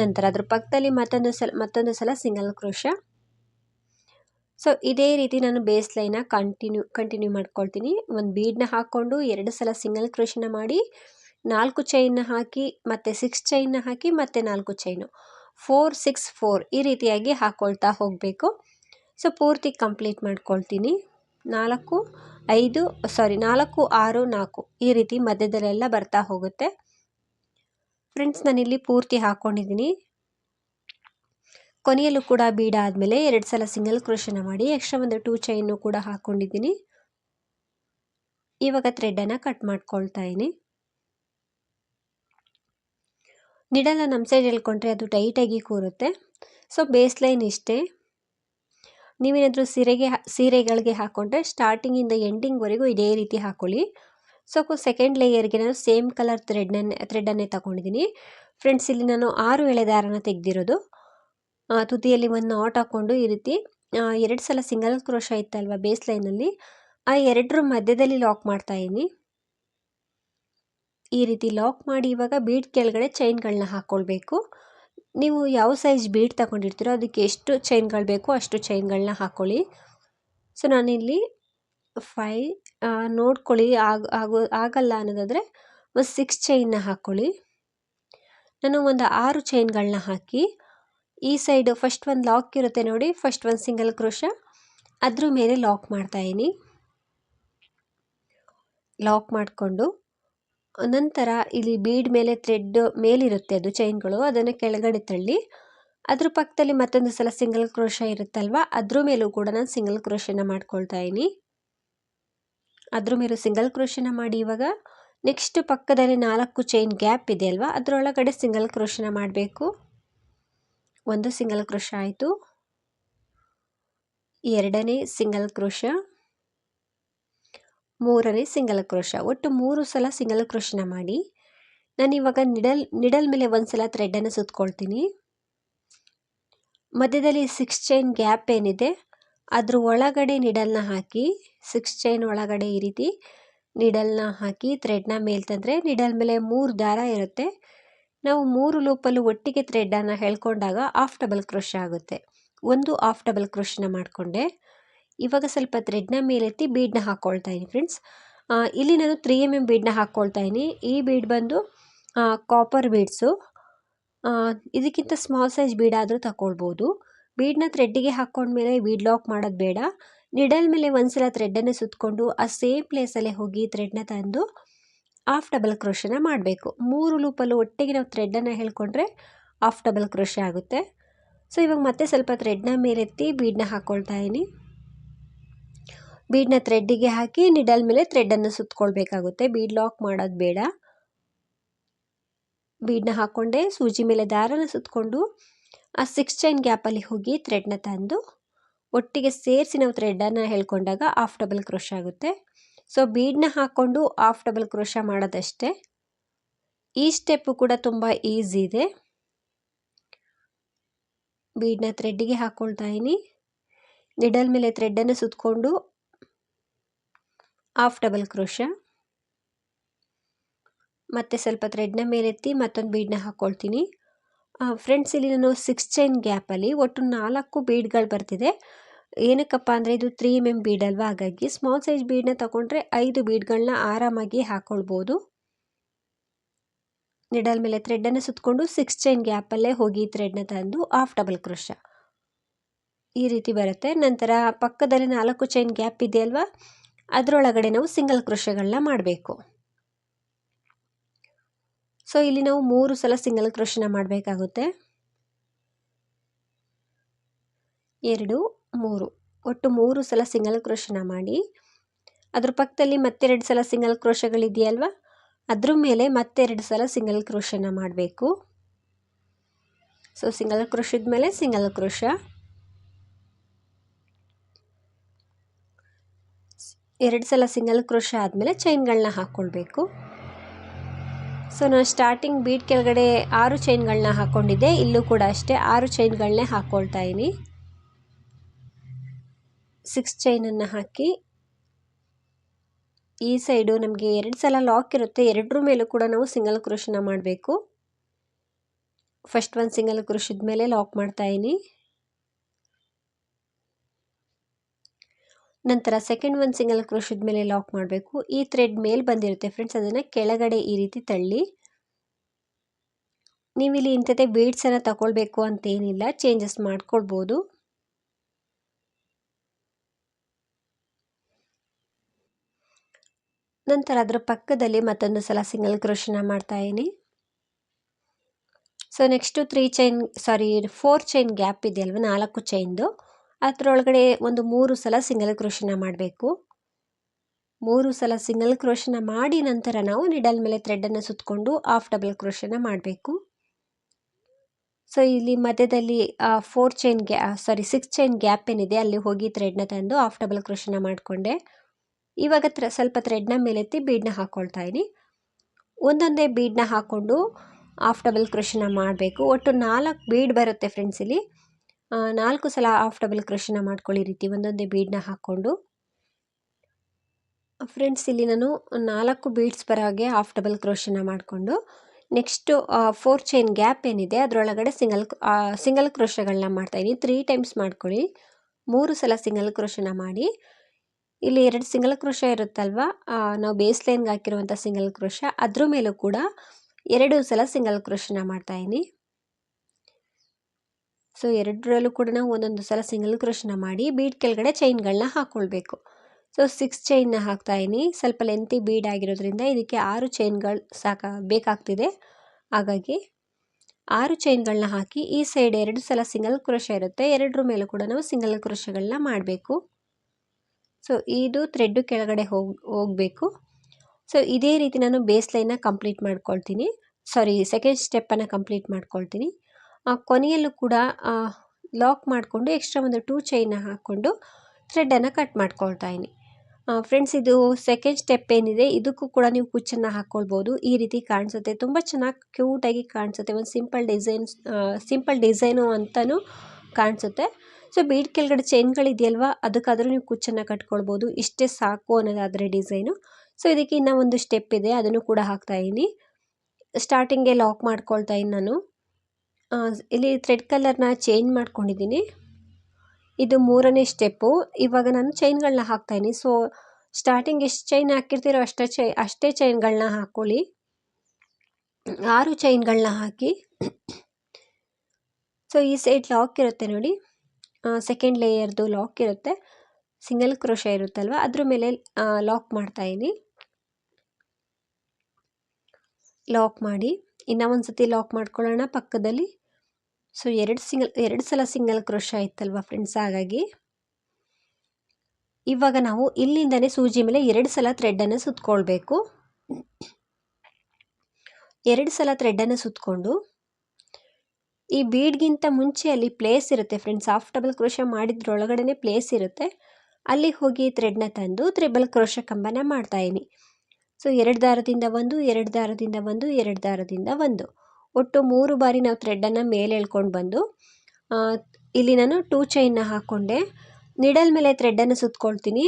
ನಂತರ ಅದ್ರ ಪಕ್ಕದಲ್ಲಿ ಮತ್ತೊಂದು ಸಲ ಮತ್ತೊಂದು ಸಲ ಸಿಂಗಲ್ ಕ್ರೋಶ. ಸೊ ಇದೇ ರೀತಿ ನಾನು ಬೇಸ್ ಲೈನ ಕಂಟಿನ್ಯೂ ಕಂಟಿನ್ಯೂ ಮಾಡ್ಕೊಳ್ತೀನಿ. ಒಂದು ಬೀಡನ್ನ ಹಾಕ್ಕೊಂಡು ಎರಡು ಸಲ ಸಿಂಗಲ್ ಕ್ರೋಶನ ಮಾಡಿ, ನಾಲ್ಕು ಚೈನ್ನ ಹಾಕಿ, ಮತ್ತು ಸಿಕ್ಸ್ ಚೈನ್ನ ಹಾಕಿ, ಮತ್ತು ನಾಲ್ಕು ಚೈನು ಫೋರ್ ಸಿಕ್ಸ್ ಫೋರ್ ಈ ರೀತಿಯಾಗಿ ಹಾಕ್ಕೊಳ್ತಾ ಹೋಗಬೇಕು. ಸೊ ಪೂರ್ತಿ ಕಂಪ್ಲೀಟ್ ಮಾಡ್ಕೊಳ್ತೀನಿ. ನಾಲ್ಕು, ಐದು ಸಾರಿ ನಾಲ್ಕು, ಆರು, ನಾಲ್ಕು ಈ ರೀತಿ ಮಧ್ಯದಲ್ಲೆಲ್ಲ ಬರ್ತಾ ಹೋಗುತ್ತೆ. ಫ್ರೆಂಡ್ಸ್ ನಾನಿಲ್ಲಿ ಪೂರ್ತಿ ಹಾಕ್ಕೊಂಡಿದ್ದೀನಿ ಕೊನೆಯಲ್ಲೂ ಕೂಡ ಬೀಡ ಆದಮೇಲೆ ಎರಡು ಸಲ ಸಿಂಗಲ್ ಕ್ರೋಶನ ಮಾಡಿ ಎಕ್ಸ್ಟ್ರಾ ಒಂದು ಟೂ ಚೈನು ಕೂಡ ಹಾಕ್ಕೊಂಡಿದ್ದೀನಿ ಇವಾಗ ಥ್ರೆಡ್ಡನ್ನು ಕಟ್ ಮಾಡ್ಕೊಳ್ತಾ ಇದ್ದೀನಿ ನಿಡಲ್ಲ ನಮ್ಮ ಸೈಡ್ ಹೇಳ್ಕೊಂಡ್ರೆ ಅದು ಟೈಟಾಗಿ ಕೂರುತ್ತೆ. ಸೊ ಬೇಸ್ ಲೈನ್ ಇಷ್ಟೇ. ನೀವೇನಾದರೂ ಸೀರೆಗೆ ಸೀರೆಗಳಿಗೆ ಹಾಕ್ಕೊಂಡ್ರೆ ಸ್ಟಾರ್ಟಿಂಗಿಂದ ಎಂಡಿಂಗ್ವರೆಗೂ ಇದೇ ರೀತಿ ಹಾಕ್ಕೊಳ್ಳಿ ಸೊ ಸೆಕೆಂಡ್ ಲೇಯರ್ಗೆ ನಾನು ಸೇಮ್ ಕಲರ್ ಥ್ರೆಡ್ನನ್ನೇ ಥ್ರೆಡನ್ನೇ ತಗೊಂಡಿದ್ದೀನಿ ಫ್ರೆಂಡ್ಸ್ ಇಲ್ಲಿ ನಾನು ಆರು ಎಳೆ ದಾರನ ತೆಗೆದಿರೋದು. ತುದಿಯಲ್ಲಿ ಒಂದು ನಾಟ್ ಹಾಕ್ಕೊಂಡು ಈ ರೀತಿ ಎರಡು ಸಲ ಸಿಂಗಲ್ ಕ್ರೋಶ ಇತ್ತಲ್ವ ಬೇಸ್ ಲೈನಲ್ಲಿ ಆ ಎರಡರ ಮಧ್ಯದಲ್ಲಿ ಲಾಕ್ ಮಾಡ್ತಾ ಇದ್ದೀನಿ. ಈ ರೀತಿ ಲಾಕ್ ಮಾಡಿ ಇವಾಗ ಬೀಡ್ ಕೆಳಗಡೆ ಚೈನ್ಗಳನ್ನ ಹಾಕ್ಕೊಳ್ಬೇಕು ನೀವು ಯಾವ ಸೈಜ್ ಬೀಡ್ ತಗೊಂಡಿರ್ತೀರೋ ಅದಕ್ಕೆ ಎಷ್ಟು ಚೈನ್ಗಳು ಬೇಕೋ ಅಷ್ಟು ಚೈನ್ಗಳನ್ನ ಹಾಕ್ಕೊಳ್ಳಿ ಸೊ ನಾನಿಲ್ಲಿ ಫೈ ನೋಡ್ಕೊಳ್ಳಿ, ಆಗ, ಆಗೋ, ಆಗಲ್ಲ ಅನ್ನೋದಾದರೆ ಒಂದು ಸಿಕ್ಸ್ ಚೈನ್ನ ಹಾಕ್ಕೊಳ್ಳಿ ನಾನು ಒಂದು ಆರು ಚೈನ್ಗಳನ್ನ ಹಾಕಿ ಈ ಸೈಡು ಫಸ್ಟ್ ಒಂದು ಲಾಕ್ ಇರುತ್ತೆ ನೋಡಿ ಫಸ್ಟ್ ಒಂದು ಸಿಂಗಲ್ ಕ್ರೋಶ ಅದ್ರ ಮೇಲೆ ಲಾಕ್ ಮಾಡ್ತಾಯಿದ್ದೀನಿ ಲಾಕ್ ಮಾಡಿಕೊಂಡು, ನಂತರ ಇಲ್ಲಿ ಬೀಡ್ ಮೇಲೆ ಥ್ರೆಡ್ ಮೇಲಿರುತ್ತೆ ಅದು ಚೈನ್ಗಳು ಅದನ್ನು ಕೆಳಗಡೆ ತಳ್ಳಿ, ಅದ್ರ ಪಕ್ಕದಲ್ಲಿ ಮತ್ತೊಂದು ಸಲ ಸಿಂಗಲ್ ಕ್ರೋಶ ಇರುತ್ತಲ್ವ, ಅದ್ರ ಮೇಲೂ ಕೂಡ ನಾನು ಸಿಂಗಲ್ ಕ್ರೋಶನ ಮಾಡ್ಕೊಳ್ತಾ ಇದ್ದೀನಿ ಅದ್ರ ಮೇಲೂ ಸಿಂಗಲ್ ಕ್ರೋಶನ ಮಾಡಿ ಇವಾಗ ನೆಕ್ಸ್ಟ್ ಪಕ್ಕದಲ್ಲಿ ನಾಲ್ಕು ಚೈನ್ ಗ್ಯಾಪ್ ಇದೆ ಅಲ್ವಾ, ಅದರೊಳಗಡೆ ಸಿಂಗಲ್ ಕ್ರೋಶನ ಮಾಡಬೇಕು. ಒಂದು ಸಿಂಗಲ್ ಕ್ರೋಶ ಆಯಿತು. ಎರಡನೇ ಸಿಂಗಲ್ ಕ್ರೋಶ, ಮೂರನೇ ಸಿಂಗಲ್ ಕ್ರೋಶ. ಒಟ್ಟು ಮೂರು ಸಲ ಸಿಂಗಲ್ ಕ್ರೋಶನ ಮಾಡಿ. ನಾನು ಇವಾಗ ನಿಡಲ್ ನಿಡಲ್ ಮೇಲೆ ಒಂದು ಸಲ ಥ್ರೆಡನ್ನು ಸುತ್ಕೊಳ್ತೀನಿ. ಮಧ್ಯದಲ್ಲಿ ಸಿಕ್ಸ್ ಚೈನ್ ಗ್ಯಾಪ್ ಏನಿದೆ, ಅದ್ರ ಒಳಗಡೆ ನಿಡಲ್ನ ಹಾಕಿ ಸಿಕ್ಸ್ ಚೈನ್ ಒಳಗಡೆ ಈ ರೀತಿ ನಿಡಲ್ನ ಹಾಕಿ ಥ್ರೆಡ್ನ ಮೇಲೆ ತಂದರೆ ನಿಡಲ್ ಮೇಲೆ ಮೂರು ದಾರ ಇರುತ್ತೆ. ನಾವು ಮೂರು ಲೂಪಲ್ಲೂ ಒಟ್ಟಿಗೆ ಥ್ರೆಡ್ಡನ್ನು ಹೇಳ್ಕೊಂಡಾಗ ಆಫ್ ಡಬಲ್ ಕ್ರೋಶ ಆಗುತ್ತೆ. ಒಂದು ಆಫ್ ಡಬಲ್ ಕ್ರೋಶನ ಮಾಡಿಕೊಂಡೆ. ಇವಾಗ ಸ್ವಲ್ಪ ಥ್ರೆಡ್ನ ಮೇಲೆತ್ತಿ ಬೀಡ್ನ ಹಾಕ್ಕೊಳ್ತಾ ಇದ್ದೀನಿ ಫ್ರೆಂಡ್ಸ್ ಇಲ್ಲಿ ನಾನು ತ್ರೀ ಎಂ ಎಂ ಬೀಡ್ನ ಹಾಕ್ಕೊಳ್ತಾ ಇದ್ದೀನಿ. ಈ ಬೀಡ್ ಬಂದು ಕಾಪರ್ ಬೀಡ್ಸು ಇದಕ್ಕಿಂತ ಸ್ಮಾಲ್ ಸೈಜ್ ಬೀಡಾದರೂ ತಗೊಳ್ಬೋದು ಬೀಡ್ನ ಥ್ರೆಡ್ಡಿಗೆ ಹಾಕ್ಕೊಂಡ್ಮೇಲೆ ಬೀಡ್ ಲಾಕ್ ಮಾಡೋದು ಬೇಡ. ನಿಡಲ್ ಮೇಲೆ ಒಂದ್ಸಲ ಥ್ರೆಡ್ಡನ್ನು ಸುತ್ತಕೊಂಡು ಆ ಸೇಮ್ ಪ್ಲೇಸಲ್ಲೇ ಹೋಗಿ ಥ್ರೆಡ್ನ ತಂದು ಆಫ್ ಡಬಲ್ ಕ್ರೋಶನ ಮಾಡಬೇಕು. ಮೂರು ಲೂಪಲ್ಲೂ ಒಟ್ಟಿಗೆ ನಾವು ಥ್ರೆಡ್ಡನ್ನು ಹೇಳ್ಕೊಂಡ್ರೆ ಆಫ್ ಡಬಲ್ ಕ್ರೋಶ ಆಗುತ್ತೆ. ಸೊ ಇವಾಗ ಮತ್ತೆ ಸ್ವಲ್ಪ ಥ್ರೆಡ್ನ ಮೇಲೆತ್ತಿ ಬೀಡನ್ನ ಹಾಕ್ಕೊಳ್ತಾ ಇದ್ದೀನಿ. ಬೀಡನ್ನ ಥ್ರೆಡ್ಡಿಗೆ ಹಾಕಿ ನಿಡಲ್ ಮೇಲೆ ಥ್ರೆಡ್ಡನ್ನು ಸುತ್ತಕೊಳ್ಬೇಕಾಗುತ್ತೆ ಬೀಡ್ ಲಾಕ್ ಮಾಡೋದು ಬೇಡ. ಬೀಡನ್ನ ಹಾಕ್ಕೊಂಡೆ ಸೂಜಿ ಮೇಲೆ ದಾರನ ಸುತ್ತಕೊಂಡು ಆ ಸಿಕ್ಸ್ ಚೈನ್ ಗ್ಯಾಪಲ್ಲಿ ಹೋಗಿ ಥ್ರೆಡ್ನ ತಂದು ಒಟ್ಟಿಗೆ ಸೇರಿಸಿ ನಾವು ಥ್ರೆಡ್ಡನ್ನು ಹೇಳ್ಕೊಂಡಾಗ ಆಫ್ ಡಬಲ್ ಕ್ರೋಶ್ ಆಗುತ್ತೆ. ಸೊ ಬೀಡ್ನ ಹಾಕ್ಕೊಂಡು ಆಫ್ ಡಬಲ್ ಕ್ರೋಶ ಮಾಡೋದಷ್ಟೇ. ಈ ಸ್ಟೆಪ್ಪು ಕೂಡ ತುಂಬ ಈಸಿ ಇದೆ. ಬೀಡನ್ನ ಥ್ರೆಡ್ಡಿಗೆ ಹಾಕ್ಕೊಳ್ತಾ ಇದ್ದೀನಿ. ನಿಡಲ್ ಮೇಲೆ ಥ್ರೆಡ್ಡನ್ನು ಸುತ್ತಕೊಂಡು ಆಫ್ ಡಬಲ್ ಕ್ರೋಶ ಮತ್ತು ಸ್ವಲ್ಪ ಥ್ರೆಡ್ನ ಮೇಲೆತ್ತಿ ಮತ್ತೊಂದು ಬೀಡನ್ನ ಹಾಕ್ಕೊಳ್ತೀನಿ ಫ್ರೆಂಡ್ಸ್ ಇಲ್ಲಿ ನಾನು ಸಿಕ್ಸ್ ಚೈನ್ ಗ್ಯಾಪಲ್ಲಿ ಒಟ್ಟು ನಾಲ್ಕು ಬೀಡ್ಗಳು ಬರ್ತಿದೆ. ಏನಕ್ಕಪ್ಪ ಅಂದರೆ ಇದು ತ್ರೀ ಎಂ ಎಂ ಬೀಡ್ ಅಲ್ವಾ? ಹಾಗಾಗಿ ಸ್ಮಾಲ್ ಸೈಜ್ ಬೀಡನ್ನ ತಗೊಂಡ್ರೆ ಐದು ಬೀಡ್ಗಳನ್ನ ಆರಾಮಾಗಿ ಹಾಕ್ಕೊಳ್ಬೋದು ನಿಡಲ್ ಮೇಲೆ ಥ್ರೆಡ್ಡನ್ನು ಸುತ್ತಕೊಂಡು ಸಿಕ್ಸ್ ಚೈನ್ ಗ್ಯಾಪಲ್ಲೇ ಹೋಗಿ ಥ್ರೆಡ್ನ ತಂದು ಆಫ್ ಡಬಲ್ ಕ್ರೋಶ ಈ ರೀತಿ ಬರುತ್ತೆ. ನಂತರ ಪಕ್ಕದಲ್ಲಿ ನಾಲ್ಕು ಚೈನ್ ಗ್ಯಾಪ್ ಇದೆ ಅಲ್ವಾ? ಅದರೊಳಗಡೆ ನಾವು ಸಿಂಗಲ್ ಕ್ರೋಶಗಳನ್ನ ಮಾಡಬೇಕು. ಸೊ ಇಲ್ಲಿ ನಾವು ಮೂರು ಸಲ ಸಿಂಗಲ್ ಕ್ರೋಶನ ಮಾಡಬೇಕಾಗುತ್ತೆ. ಎರಡು ಮೂರು. ಒಟ್ಟು ಮೂರು ಸಲ ಸಿಂಗಲ್ ಕ್ರೋಶನ ಮಾಡಿ. ಅದ್ರ ಪಕ್ಕದಲ್ಲಿ ಮತ್ತೆರಡು ಸಲ ಸಿಂಗಲ್ ಕ್ರೋಶಗಳಿದೆಯಲ್ವ? ಅದ್ರ ಮೇಲೆ ಮತ್ತೆರಡು ಸಲ ಸಿಂಗಲ್ ಕ್ರೋಶನ ಮಾಡಬೇಕು. ಸೊ ಸಿಂಗಲ್ ಕ್ರೋಶದ ಮೇಲೆ ಸಿಂಗಲ್ ಕ್ರೋಶ. ಎರಡು ಸಲ ಸಿಂಗಲ್ ಕ್ರೋಶ ಆದಮೇಲೆ ಚೈನ್ಗಳನ್ನ ಹಾಕ್ಕೊಳ್ಬೇಕು ಸೊ ನಾನು ಸ್ಟಾರ್ಟಿಂಗ್ ಬೀಟ್ ಕೆಳಗಡೆ ಆರು ಚೈನ್ಗಳನ್ನ ಹಾಕ್ಕೊಂಡಿದ್ದೆ ಇಲ್ಲೂ ಕೂಡ ಅಷ್ಟೇ ಆರು ಚೈನ್ಗಳನ್ನೇ ಹಾಕ್ಕೊಳ್ತಾ ಇದ್ದೀನಿ. ಸಿಕ್ಸ್ ಚೈನನ್ನು ಹಾಕಿ, ಈ ಸೈಡು ನಮಗೆ ಎರಡು ಸಲ ಲಾಕ್ ಇರುತ್ತೆ. ಎರಡರ ಮೇಲೂ ಕೂಡ ನಾವು ಸಿಂಗಲ್ ಕ್ರೋಶನ ಮಾಡಬೇಕು. ಫಸ್ಟ್ ಒಂದು ಸಿಂಗಲ್ ಕ್ರೋಶದ ಮೇಲೆ ಲಾಕ್ ಮಾಡ್ತಾ ಇದ್ದೀನಿ ನಂತರ ಸೆಕೆಂಡ್ ಒಂದು ಸಿಂಗಲ್ ಕ್ರೋಶದ ಮೇಲೆ ಲಾಕ್ ಮಾಡಬೇಕು. ಈ ಥ್ರೆಡ್ ಮೇಲೆ ಬಂದಿರುತ್ತೆ ಫ್ರೆಂಡ್ಸ್ ಅದನ್ನು ಕೆಳಗಡೆ ಈ ರೀತಿ ತಳ್ಳಿ. ನೀವಿಲ್ಲಿ ಇಂಥದ್ದೇ ಬೀಡ್ಸನ್ನು ತಗೊಳ್ಬೇಕು ಅಂತೇನಿಲ್ಲ ಚೇಂಜಸ್ ಮಾಡ್ಕೊಳ್ಬೋದು. ನಂತರ ಅದರ ಪಕ್ಕದಲ್ಲಿ ಮತ್ತೊಂದು ಸಲ ಸಿಂಗಲ್ ಕ್ರೋಷನ ಮಾಡ್ತಾ ಇದ್ದೀನಿ. So next three chain sorry four chain gap ಇದೆಯಲ್ವ, ನಾಲ್ಕು ಚೈನ್ದು ಅದರೊಳಗಡೆ ಒಂದು ಮೂರು ಸಲ ಸಿಂಗಲ್ ಕ್ರೋಶನ ಮಾಡಬೇಕು. ಮೂರು ಸಲ ಸಿಂಗಲ್ ಕ್ರೋಷನ ಮಾಡಿ ನಂತರ ನಾವು ನಿಡಲ್ ಮೇಲೆ ಥ್ರೆಡನ್ನು ಸುತ್ತಕೊಂಡು ಆಫ್ ಡಬಲ್ ಕ್ರೋಷನ ಮಾಡಬೇಕು. ಸೊ ಇಲ್ಲಿ ಮಧ್ಯದಲ್ಲಿ four chain ಗ್ಯಾ sorry six chain gap ಏನಿದೆ, ಅಲ್ಲಿ ಹೋಗಿ ಥ್ರೆಡ್ನ ತಂದು ಆಫ್ ಡಬಲ್ ಕ್ರೋಷನ ಮಾಡಿಕೊಂಡೆ. ಇವಾಗ ತ್ರ, ಸ್ವಲ್ಪ ಥ್ರೆಡ್ನ ಮೇಲೆತ್ತಿ ಬೀಡ್ನ ಹಾಕ್ಕೊಳ್ತಾ ಇದ್ದೀನಿ ಒಂದೊಂದೇ ಬೀಡ್ನ ಹಾಕ್ಕೊಂಡು ಆಫ್ ಡಬಲ್ ಕ್ರೋಶನ ಮಾಡಬೇಕು. ಒಟ್ಟು ನಾಲ್ಕು ಬೀಡ್ ಬರುತ್ತೆ ಫ್ರೆಂಡ್ಸ್ ಇಲ್ಲಿ. ನಾಲ್ಕು ಸಲ ಆಫ್ ಡಬಲ್ ಕ್ರೋಶನ ಮಾಡ್ಕೊಳ್ಳಿ ರೀತಿ ಒಂದೊಂದೇ ಬೀಡ್ನ ಹಾಕ್ಕೊಂಡು ಫ್ರೆಂಡ್ಸ್ ಇಲ್ಲಿ ನಾನು ನಾಲ್ಕು ಬೀಡ್ಸ್ ಬರೋ ಹಾಗೆ ಹಾಫ್ ಡಬಲ್ ಕ್ರೋಷನ ಮಾಡಿಕೊಂಡು ನೆಕ್ಸ್ಟು ಫೋರ್ ಚೈನ್ ಗ್ಯಾಪ್ ಏನಿದೆ ಅದರೊಳಗಡೆ ಸಿಂಗಲ್ ಸಿಂಗಲ್ ಕ್ರೋಶಗಳನ್ನ ಮಾಡ್ತಾಯಿದ್ದೀನಿ ತ್ರೀ ಟೈಮ್ಸ್ ಮಾಡ್ಕೊಳ್ಳಿ. ಮೂರು ಸಲ ಸಿಂಗಲ್ ಕ್ರೋಶನ ಮಾಡಿ. ಇಲ್ಲಿ ಎರಡು ಸಿಂಗಲ್ ಕ್ರೋಶ ಇರುತ್ತಲ್ವ? ನಾವು ಬೇಸ್ ಲೈನ್ಗೆ ಹಾಕಿರುವಂಥ ಸಿಂಗಲ್ ಕ್ರೋಶ ಅದ್ರ ಮೇಲೂ ಕೂಡ ಎರಡು ಸಲ ಸಿಂಗಲ್ ಕ್ರೋಶನ ಮಾಡ್ತಾಯಿದ್ದೀನಿ ಸೊ ಎರಡರಲ್ಲೂ ಕೂಡ ನಾವು ಒಂದೊಂದು ಸಲ ಸಿಂಗಲ್ ಕ್ರೋಶನ ಮಾಡಿ ಬೀಡ್ ಕೆಳಗಡೆ ಚೈನ್ಗಳನ್ನ ಹಾಕ್ಕೊಳ್ಬೇಕು ಸೊ ಸಿಕ್ಸ್ ಚೈನ್ನ ಹಾಕ್ತಾಯಿನಿ ಸ್ವಲ್ಪ ಲೆಂತಿ ಬೀಡ್ ಆಗಿರೋದ್ರಿಂದ ಇದಕ್ಕೆ ಆರು ಚೈನ್ಗಳು ಸಾಕ, ಬೇಕಾಗ್ತಿದೆ. ಹಾಗಾಗಿ ಆರು ಚೈನ್ಗಳನ್ನ ಹಾಕಿ ಈ ಸೈಡ್ ಎರಡು ಸಲ ಸಿಂಗಲ್ ಕ್ರೋಶ ಇರುತ್ತೆ. ಎರಡರ ಮೇಲೂ ಕೂಡ ನಾವು ಸಿಂಗಲ್ ಕ್ರೋಶಗಳನ್ನ ಮಾಡಬೇಕು. ಸೊ ಇದು ಥ್ರೆಡ್ಡು ಕೆಳಗಡೆ ಹೋಗಿ, ಹೋಗಬೇಕು. ಸೊ ಇದೇ ರೀತಿ ನಾನು ಬೇಸ್ ಲೈನ್ನ ಕಂಪ್ಲೀಟ್ ಮಾಡ್ಕೊಳ್ತೀನಿ. ಸಾರಿ ಸೆಕೆಂಡ್ ಸ್ಟೆಪ್ಪನ್ನು ಕಂಪ್ಲೀಟ್ ಮಾಡ್ಕೊಳ್ತೀನಿ. ಕೊನೆಯಲ್ಲೂ ಕೂಡ ಲಾಕ್ ಮಾಡಿಕೊಂಡು ಎಕ್ಸ್ಟ್ರಾ ಒಂದು ಟೂ ಚೈನ್ನ ಹಾಕ್ಕೊಂಡು ಥ್ರೆಡ್ಡನ್ನು ಕಟ್ ಮಾಡ್ಕೊಳ್ತಾ ಇದ್ದೀನಿ ಫ್ರೆಂಡ್ಸ್ ಇದು ಸೆಕೆಂಡ್ ಸ್ಟೆಪ್ ಏನಿದೆ, ಇದಕ್ಕೂ ಕೂಡ ನೀವು ಕುಚ್ಚನ್ನು ಹಾಕ್ಕೊಳ್ಬೋದು ಈ ರೀತಿ ಕಾಣಿಸುತ್ತೆ. ತುಂಬ ಚೆನ್ನಾಗಿ ಕ್ಯೂಟಾಗಿ ಕಾಣಿಸುತ್ತೆ. ಒಂದು ಸಿಂಪಲ್ ಡಿಸೈನ್ಸ್ ಸಿಂಪಲ್ ಡಿಸೈನು ಅಂತಲೂ ಕಾಣಿಸುತ್ತೆ. ಸೊ ಬೀಡ್ ಕೆಳಗಡೆ ಚೈನ್ಗಳಿದೆಯಲ್ವ ಅದಕ್ಕಾದರೂ ನೀವು ಕುಚ್ಚನ್ನು ಕಟ್ಕೊಳ್ಬೋದು. ಇಷ್ಟೇ ಸಾಕು ಅನ್ನೋದಾದರೆ ಡಿಸೈನು ಸೊ ಇದಕ್ಕೆ ಇನ್ನೂ ಒಂದು ಸ್ಟೆಪ್ ಇದೆ. ಅದನ್ನು ಕೂಡ ಹಾಕ್ತಾಯಿದ್ದೀನಿ ಸ್ಟಾರ್ಟಿಂಗೇ ಲಾಕ್ ಮಾಡ್ಕೊಳ್ತಾ ಇದ್ದೀನಿ ನಾನು. ಇಲ್ಲಿ ಥ್ರೆಡ್ ಕಲರ್ನ ಚೇಂಜ್ ಮಾಡ್ಕೊಂಡಿದ್ದೀನಿ ಇದು ಮೂರನೇ ಸ್ಟೆಪ್ಪು ಇವಾಗ ನಾನು ಚೈನ್ಗಳನ್ನ ಹಾಕ್ತಾಯಿದ್ದೀನಿ ಸೊ ಸ್ಟಾರ್ಟಿಂಗ್ ಎಷ್ಟು ಚೈನ್ ಹಾಕಿರ್ತೀರೋ ಅಷ್ಟೇ ಚೈ ಅಷ್ಟೇ ಚೈನ್ಗಳನ್ನ ಹಾಕ್ಕೊಳ್ಳಿ ಆರು ಚೈನ್ಗಳನ್ನ ಹಾಕಿ. ಸೊ ಈ ಸೈಡ್ ಲಾಕ್ ಇರುತ್ತೆ ನೋಡಿ. ಸೆಕೆಂಡ್ ಲೇಯರ್ದು ಲಾಕ್ ಇರುತ್ತೆ. ಸಿಂಗಲ್ ಕ್ರೋಶ ಇರುತ್ತಲ್ವ? ಅದ್ರ ಮೇಲೆ ಲಾಕ್ ಮಾಡ್ತಾಯಿದ್ದೀನಿ ಲಾಕ್ ಮಾಡಿ. ಇನ್ನೂ ಒಂದು ಸತಿ ಲಾಕ್ ಮಾಡ್ಕೊಳ್ಳೋಣ ಪಕ್ಕದಲ್ಲಿ. ಸೊ ಎರಡು ಸಿಂಗಲ್ ಎರಡು ಸಲ ಸಿಂಗಲ್ ಕ್ರೋಶ ಇತ್ತಲ್ವ ಫ್ರೆಂಡ್ಸ್ ಹಾಗಾಗಿ ಇವಾಗ ನಾವು ಇಲ್ಲಿಂದನೇ ಸೂಜಿ ಮೇಲೆ ಎರಡು ಸಲ ಥ್ರೆಡ್ಡನ್ನು ಸುತ್ಕೊಳ್ಬೇಕು. ಎರಡು ಸಲ ಥ್ರೆಡ್ಡನ್ನು ಸುತ್ತಕೊಂಡು ಈ ಬೀಡ್ಗಿಂತ ಮುಂಚೆ ಅಲ್ಲಿ ಪ್ಲೇಸ್ ಇರುತ್ತೆ ಫ್ರೆಂಡ್ಸ್ ಹಾಫ್ ಡಬಲ್ ಕ್ರೋಶ ಮಾಡಿದ್ರೊಳಗಡೆ ಪ್ಲೇಸ್ ಇರುತ್ತೆ. ಅಲ್ಲಿ ಹೋಗಿ ಥ್ರೆಡ್ನ ತಂದು ತ್ರಿಬಲ್ ಕ್ರೋಶ ಕಂಬನ ಇದೀನಿ ಸೊ ಎರಡು ದಾರದಿಂದ ಒಂದು, ಎರಡು ದಾರದಿಂದ ಒಂದು, ಎರಡು ದಾರದಿಂದ ಒಂದು. ಒಟ್ಟು ಮೂರು ಬಾರಿ ನಾವು ಥ್ರೆಡ್ಡನ್ನು ಮೇಲೆ ಎಳ್ಕೊಂಡು ಬಂದು ಇಲ್ಲಿ ನಾನು ಟೂ ಚೈನ್ನ ಹಾಕ್ಕೊಂಡೆ ನಿಡಲ್ ಮೇಲೆ ಥ್ರೆಡ್ಡನ್ನು ಸುತ್ಕೊಳ್ತೀನಿ.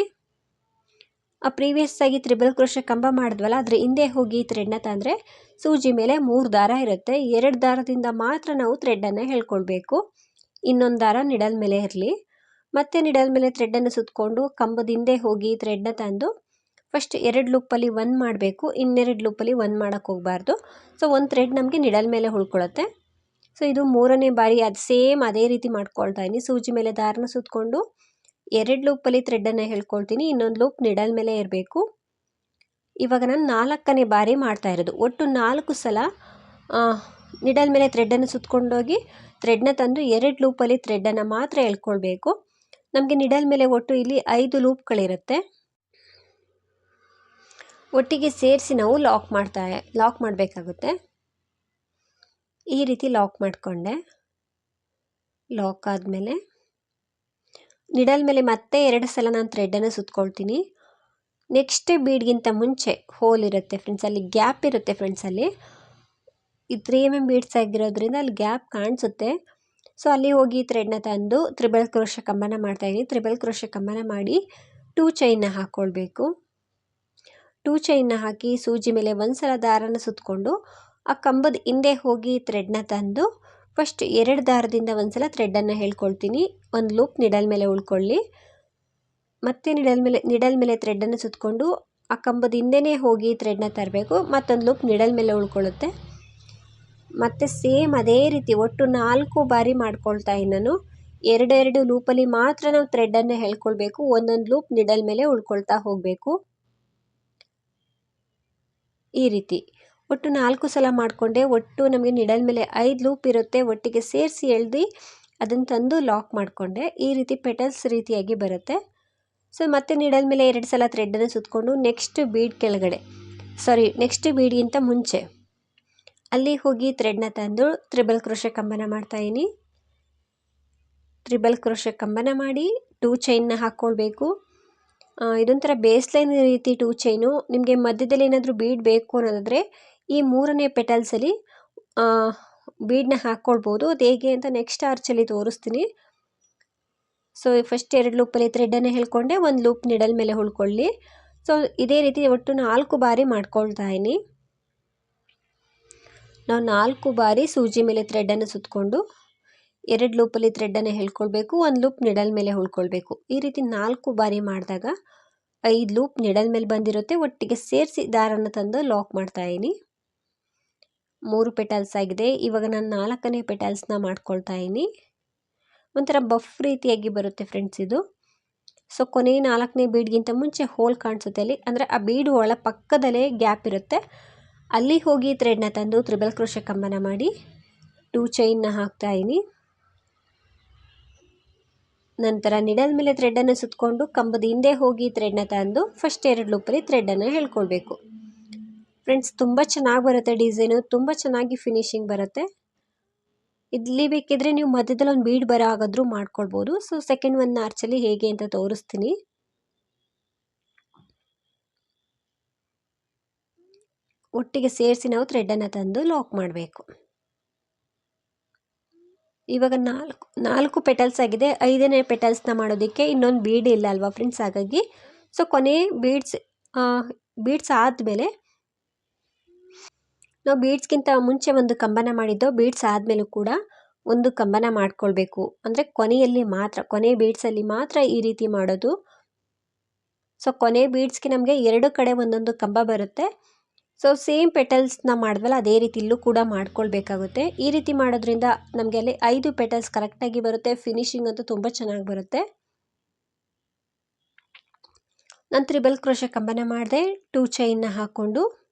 ಪ್ರೀವಿಯಸ್ ಆಗಿ ತ್ರಿಬಲ್ ಕ್ರೋಶ ಕಂಬ ಮಾಡಿದ್ವಲ್ಲ, ಅದ್ರ ಹಿಂದೆ ಹೋಗಿ ಥ್ರೆಡ್ನ ತಂದರೆ ಸೂಜಿ ಮೇಲೆ ಮೂರು ದಾರ ಇರುತ್ತೆ. ಎರಡು ದಾರದಿಂದ ಮಾತ್ರ ನಾವು ಥ್ರೆಡ್ಡನ್ನು ಹೇಳ್ಕೊಳ್ಬೇಕು. ಇನ್ನೊಂದು ದಾರ ನಿಡಲ್ ಮೇಲೆ ಇರಲಿ. ಮತ್ತೆ ನಿಡಲ್ ಮೇಲೆ ಥ್ರೆಡ್ಡನ್ನು ಸುತ್ತಕೊಂಡು ಕಂಬದ ಹಿಂದೆ ಹೋಗಿ ಥ್ರೆಡ್ನ ತಂದು ಫಸ್ಟ್ ಎರಡು ಲೂಪಲ್ಲಿ ಒನ್ ಮಾಡಬೇಕು, ಇನ್ನೆರಡು ಲೂಪಲ್ಲಿ ಒನ್ ಮಾಡೋಕ್ಕೆ ಹೋಗಬಾರ್ದು. ಸೊ ಒಂದು ಥ್ರೆಡ್ ನಮಗೆ ನಿಡಲ್ ಮೇಲೆ ಉಳ್ಕೊಳ್ಳುತ್ತೆ ಸೊ ಇದು ಮೂರನೇ ಬಾರಿ ಅದು ಸೇಮ್ ಅದೇ ರೀತಿ ಮಾಡ್ಕೊಳ್ತಾ ಇದ್ದೀನಿ ಸೂಜಿ ಮೇಲೆ ದಾರನ ಸುತ್ತಕೊಂಡು ಎರಡು ಲೂಪಲ್ಲಿ ಥ್ರೆಡ್ಡನ್ನು ಹೇಳ್ಕೊಳ್ತೀನಿ, ಇನ್ನೊಂದು ಲೂಪ್ ನಿಡಲ್ ಮೇಲೆ ಇರಬೇಕು. ಇವಾಗ ನಾನು ನಾಲ್ಕನೇ ಬಾರಿ ಮಾಡ್ತಾ ಇರೋದು. ಒಟ್ಟು ನಾಲ್ಕು ಸಲ ನಿಡಲ್ ಮೇಲೆ ಥ್ರೆಡ್ಡನ್ನು ಸುತ್ತಕೊಂಡೋಗಿ ಥ್ರೆಡ್ನ ತಂದು ಎರಡು ಲೂಪಲ್ಲಿ ಥ್ರೆಡ್ಡನ್ನು ಮಾತ್ರ ಎಳ್ಕೊಳ್ಬೇಕು ನಮಗೆ ನಿಡಲ್ ಮೇಲೆ ಒಟ್ಟು ಇಲ್ಲಿ ಐದು ಲೂಪ್ಗಳಿರುತ್ತೆ ಒಟ್ಟಿಗೆ ಸೇರಿಸಿ ನಾವು ಲಾಕ್ ಮಾಡ್ತಾ ಲಾಕ್ ಮಾಡಬೇಕಾಗುತ್ತೆ. ಈ ರೀತಿ ಲಾಕ್ ಮಾಡಿಕೊಂಡೆ. ಲಾಕ್ ಆದಮೇಲೆ ನಿಡಲ್ ಮೇಲೆ ಮತ್ತೆ ಎರಡು ಸಲ ನಾನು ಥ್ರೆಡ್ಡನ್ನು ಸುತ್ಕೊಳ್ತೀನಿ. ನೆಕ್ಸ್ಟ್ ಬೀಡ್ಗಿಂತ ಮುಂಚೆ ಹೋಲ್ ಇರುತ್ತೆ ಫ್ರೆಂಡ್ಸ್ ಅಲ್ಲಿ ಗ್ಯಾಪ್ ಇರುತ್ತೆ ಫ್ರೆಂಡ್ಸ್ ಅಲ್ಲಿ. ಈ ತ್ರೀ ಎಂ ಎಂ ಬೀಡ್ಸ್ ಆಗಿರೋದ್ರಿಂದ ಅಲ್ಲಿ ಗ್ಯಾಪ್ ಕಾಣಿಸುತ್ತೆ. ಸೊ ಅಲ್ಲಿ ಹೋಗಿ ಥ್ರೆಡ್ನ ತಂದು ತ್ರಿಬಲ್ ಕ್ರೋಶ ಕಂಬನ ಮಾಡ್ತಾಯಿದ್ದೀನಿ ತ್ರಿಬಲ್ ಕ್ರೋಶ ಕಂಬನ ಮಾಡಿ ಟೂ ಚೈನ್ನ ಹಾಕ್ಕೊಳ್ಬೇಕು ಟೂ ಚೈನ್ನ ಹಾಕಿ ಸೂಜಿ ಮೇಲೆ ಒಂದು ಸಲ ದಾರನ ಸುತ್ತಕೊಂಡು ಆ ಕಂಬದ ಹಿಂದೆ ಹೋಗಿ ಥ್ರೆಡ್ನ ತಂದು ಫಸ್ಟ್ ಎರಡು ದಾರದಿಂದ ಒಂದು ಸಲ ಥ್ರೆಡ್ಡನ್ನು ಹೇಳ್ಕೊಳ್ತೀನಿ. ಒಂದು ಲೂಪ್ ನಿಡಲ್ ಮೇಲೆ ಉಳ್ಕೊಳ್ಳಿ. ಮತ್ತೆ ನಿಡಲ್ ಮೇಲೆ ನಿಡಲ್ ಮೇಲೆ ಥ್ರೆಡ್ಡನ್ನು ಸುತ್ತಕೊಂಡು ಆ ಕಂಬದ ಹಿಂದೆನೇ ಹೋಗಿ ಥ್ರೆಡ್ನ ತರಬೇಕು. ಮತ್ತೊಂದು ಲೂಪ್ ನಿಡಲ್ ಮೇಲೆ ಉಳ್ಕೊಳ್ಳುತ್ತೆ. ಮತ್ತು ಸೇಮ್ ಅದೇ ರೀತಿ ಒಟ್ಟು ನಾಲ್ಕು ಬಾರಿ ಮಾಡ್ಕೊಳ್ತಾ ನಾನು. ಎರಡೆರಡು ಲೂಪಲ್ಲಿ ಮಾತ್ರ ನಾವು ಥ್ರೆಡ್ಡನ್ನು ಹೇಳ್ಕೊಳ್ಬೇಕು. ಒಂದೊಂದು ಲೂಪ್ ನಿಡಲ್ ಮೇಲೆ ಉಳ್ಕೊಳ್ತಾ ಹೋಗಬೇಕು. ಈ ರೀತಿ. ಒಟ್ಟು ನಾಲ್ಕು ಸಲ ಮಾಡಿಕೊಂಡೆ. ಒಟ್ಟು ನಮಗೆ ನಿಡಲ್ ಮೇಲೆ ಐದು ಲೂಪ್ ಇರುತ್ತೆ. ಒಟ್ಟಿಗೆ ಸೇರಿಸಿ ಎಳ್ದು ಅದನ್ನು ತಂದು ಲಾಕ್ ಮಾಡಿಕೊಂಡೆ. ಈ ರೀತಿ ಪೆಟಲ್ಸ್ ರೀತಿಯಾಗಿ ಬರುತ್ತೆ. ಸೊ ಮತ್ತೆ ನಿಡಲ್ ಮೇಲೆ ಎರಡು ಸಲ ಥ್ರೆಡ್ಡನ್ನು ಸುತ್ತಕೊಂಡು ನೆಕ್ಸ್ಟ್ ಬೀಡ್ ಕೆಳಗಡೆ ಸಾರಿ ನೆಕ್ಸ್ಟ್ ಬೀಡ್ಗಿಂತ ಮುಂಚೆ ಅಲ್ಲಿ ಹೋಗಿ ಥ್ರೆಡ್ನ ತಂದು ತ್ರಿಬಲ್ ಕ್ರೋಶೆ ಕಂಬನ ಮಾಡ್ತಾಯಿನಿ ತ್ರಿಬಲ್ ಕ್ರೋಶೆ ಕಂಬನ ಮಾಡಿ ಟೂ ಚೈನ್ನ ಹಾಕ್ಕೊಳ್ಬೇಕು. ಇದೊಂಥರ ಬೇಸ್ಲೈನ್ ರೀತಿ ಟೂ ಚೈನು ನಿಮಗೆ ಮಧ್ಯದಲ್ಲಿ ಏನಾದರೂ ಬೀಡ್ ಬೇಕು ಅನ್ನೋದಾದರೆ ಈ ಮೂರನೇ ಪೆಟಲ್ಸಲ್ಲಿ ಬೀಡನ್ನ ಹಾಕ್ಕೊಳ್ಬೋದು ಅದು ಹೇಗೆ ಅಂತ ನೆಕ್ಸ್ಟ್ ಆರ್ಚಲ್ಲಿ ತೋರಿಸ್ತೀನಿ. ಸೊ ಫಸ್ಟ್ ಎರಡು ಲೂಪಲ್ಲಿ ಥ್ರೆಡನ್ನು ಹೇಳ್ಕೊಂಡೆ. ಒಂದು ಲೂಪ್ ನಿಡಲ್ ಮೇಲೆ ಉಳ್ಕೊಳ್ಳಿ. ಸೊ ಇದೇ ರೀತಿ ಒಟ್ಟು ನಾಲ್ಕು ಬಾರಿ ಮಾಡ್ಕೊಳ್ತಾ ಇದ್ದೀನಿ. ನಾವು ನಾಲ್ಕು ಬಾರಿ ಸೂಜಿ ಮೇಲೆ ಥ್ರೆಡನ್ನು ಸುತ್ತಕೊಂಡು ಎರಡು ಲೂಪಲ್ಲಿ ಥ್ರೆಡನ್ನು ಹೇಳ್ಕೊಳ್ಬೇಕು. ಒಂದು ಲೂಪ್ ನಿಡಲ್ ಮೇಲೆ ಉಳ್ಕೊಳ್ಬೇಕು. ಈ ರೀತಿ ನಾಲ್ಕು ಬಾರಿ ಮಾಡಿದಾಗ ಐದು ಲೂಪ್ ನಿಡಲ್ ಮೇಲೆ ಬಂದಿರುತ್ತೆ. ಒಟ್ಟಿಗೆ ಸೇರಿಸಿ ದಾರನ ತಂದು ಲಾಕ್ ಮಾಡ್ತಾ ಇದ್ದೀನಿ. ಮೂರು ಪೆಟಲ್ಸ್ ಆಗಿದೆ. ಇವಾಗ ನಾನು ನಾಲ್ಕನೇ ಪೆಟಲ್ಸ್ನ ಮಾಡ್ಕೊಳ್ತಾ ಇದ್ದೀನಿ. ಒಂಥರ ಬಫ್ ರೀತಿಯಾಗಿ ಬರುತ್ತೆ ಫ್ರೆಂಡ್ಸ್ ಇದು. ಸೊ ಕೊನೆ ನಾಲ್ಕನೇ ಬೀಡ್ಗಿಂತ ಮುಂಚೆ ಹೋಲ್ ಕಾಣಿಸುತ್ತೆ ಅಲ್ಲಿ. ಅಂದರೆ ಆ ಬೀಡು ಒಳ ಪಕ್ಕದಲ್ಲೇ ಗ್ಯಾಪ್ ಇರುತ್ತೆ. ಅಲ್ಲಿ ಹೋಗಿ ಥ್ರೆಡ್ನ ತಂದು ತ್ರಿಬಲ್ ಕ್ರೋಶ ಕಂಬನ ಮಾಡಿ ಟೂ ಚೈನ್ನ ಹಾಕ್ತಾ ಇದ್ದೀನಿ. ನಂತರ ನಿಡಲ್ ಮೇಲೆ ಥ್ರೆಡನ್ನು ಸುತ್ತಕೊಂಡು ಕಂಬದ ಹಿಂದೆ ಹೋಗಿ ಥ್ರೆಡ್ನ ತಂದು ಫಸ್ಟ್ ಎರಡು ಲೂಪಲ್ಲಿ ಥ್ರೆಡನ್ನು ಹೇಳ್ಕೊಳ್ಬೇಕು. ಫ್ರೆಂಡ್ಸ್ ತುಂಬ ಚೆನ್ನಾಗಿ ಬರುತ್ತೆ ಡಿಸೈನು ತುಂಬ ಚೆನ್ನಾಗಿ ಫಿನಿಶಿಂಗ್ ಬರುತ್ತೆ. ಇಲ್ಲಿ ಬೇಕಿದ್ರೆ ನೀವು ಮಧ್ಯದಲ್ಲಿ ಒಂದು ಬೀಡ್ ಬರೋ ಹಾಗಾದ್ರೂ ಮಾಡ್ಕೊಳ್ಬೋದು ಸೊ ಸೆಕೆಂಡ್ ಒನ್ ಆರ್ಚಲ್ಲಿ ಹೇಗೆ ಅಂತ ತೋರಿಸ್ತೀನಿ. ಒಟ್ಟಿಗೆ ಸೇರಿಸಿ ನಾವು ಥ್ರೆಡ್ಡನ್ನು ತಂದು ಲಾಕ್ ಮಾಡಬೇಕು. ಇವಾಗ ನಾಲ್ಕು ನಾಲ್ಕು ಪೆಟಲ್ಸ್ ಆಗಿದೆ. ಐದನೇ ಪೆಟಲ್ಸ್ನ ಮಾಡೋದಕ್ಕೆ ಇನ್ನೊಂದು ಬೀಡ್ ಇಲ್ಲ ಅಲ್ವಾ ಫ್ರೆಂಡ್ಸ್ ಹಾಗಾಗಿ ಸೊ ಕೊನೆ ಬೀಡ್ಸ್ ಬೀಡ್ಸ್ ಆದಮೇಲೆ ನಾವು ಬೀಡ್ಸ್ಗಿಂತ ಮುಂಚೆ ಒಂದು ಕಂಬನ ಮಾಡಿದ್ದೋ ಬೀಡ್ಸ್ ಆದಮೇಲೂ ಕೂಡ ಒಂದು ಕಂಬನ ಮಾಡ್ಕೊಳ್ಬೇಕು. ಅಂದರೆ ಕೊನೆಯಲ್ಲಿ ಮಾತ್ರ, ಕೊನೆ ಬೀಡ್ಸಲ್ಲಿ ಮಾತ್ರ ಈ ರೀತಿ ಮಾಡೋದು. ಸೊ, ಕೊನೆ ಬೀಡ್ಸ್ಗೆ ನಮಗೆ ಎರಡು ಕಡೆ ಒಂದೊಂದು ಕಂಬ ಬರುತ್ತೆ. ಸೊ, ಸೇಮ್ ಪೆಟಲ್ಸ್ನ ಮಾಡಿದ್ವಲ್ಲ ಅದೇ ರೀತಿ ಇಲ್ಲೂ ಕೂಡ ಮಾಡ್ಕೊಳ್ಬೇಕಾಗುತ್ತೆ. ಈ ರೀತಿ ಮಾಡೋದ್ರಿಂದ ನಮಗೆ ಅಲ್ಲಿ ಐದು ಪೆಟಲ್ಸ್ ಕರೆಕ್ಟಾಗಿ ಬರುತ್ತೆ. ಫಿನಿಶಿಂಗ್ ಅಂತೂ ತುಂಬ ಚೆನ್ನಾಗಿ ಬರುತ್ತೆ. ನಾನು ತ್ರಿಬಲ್ ಕ್ರೋಶ ಕಂಬನ ಮಾಡಿದೆ, ಟೂ ಚೈನ್ನ ಹಾಕ್ಕೊಂಡು.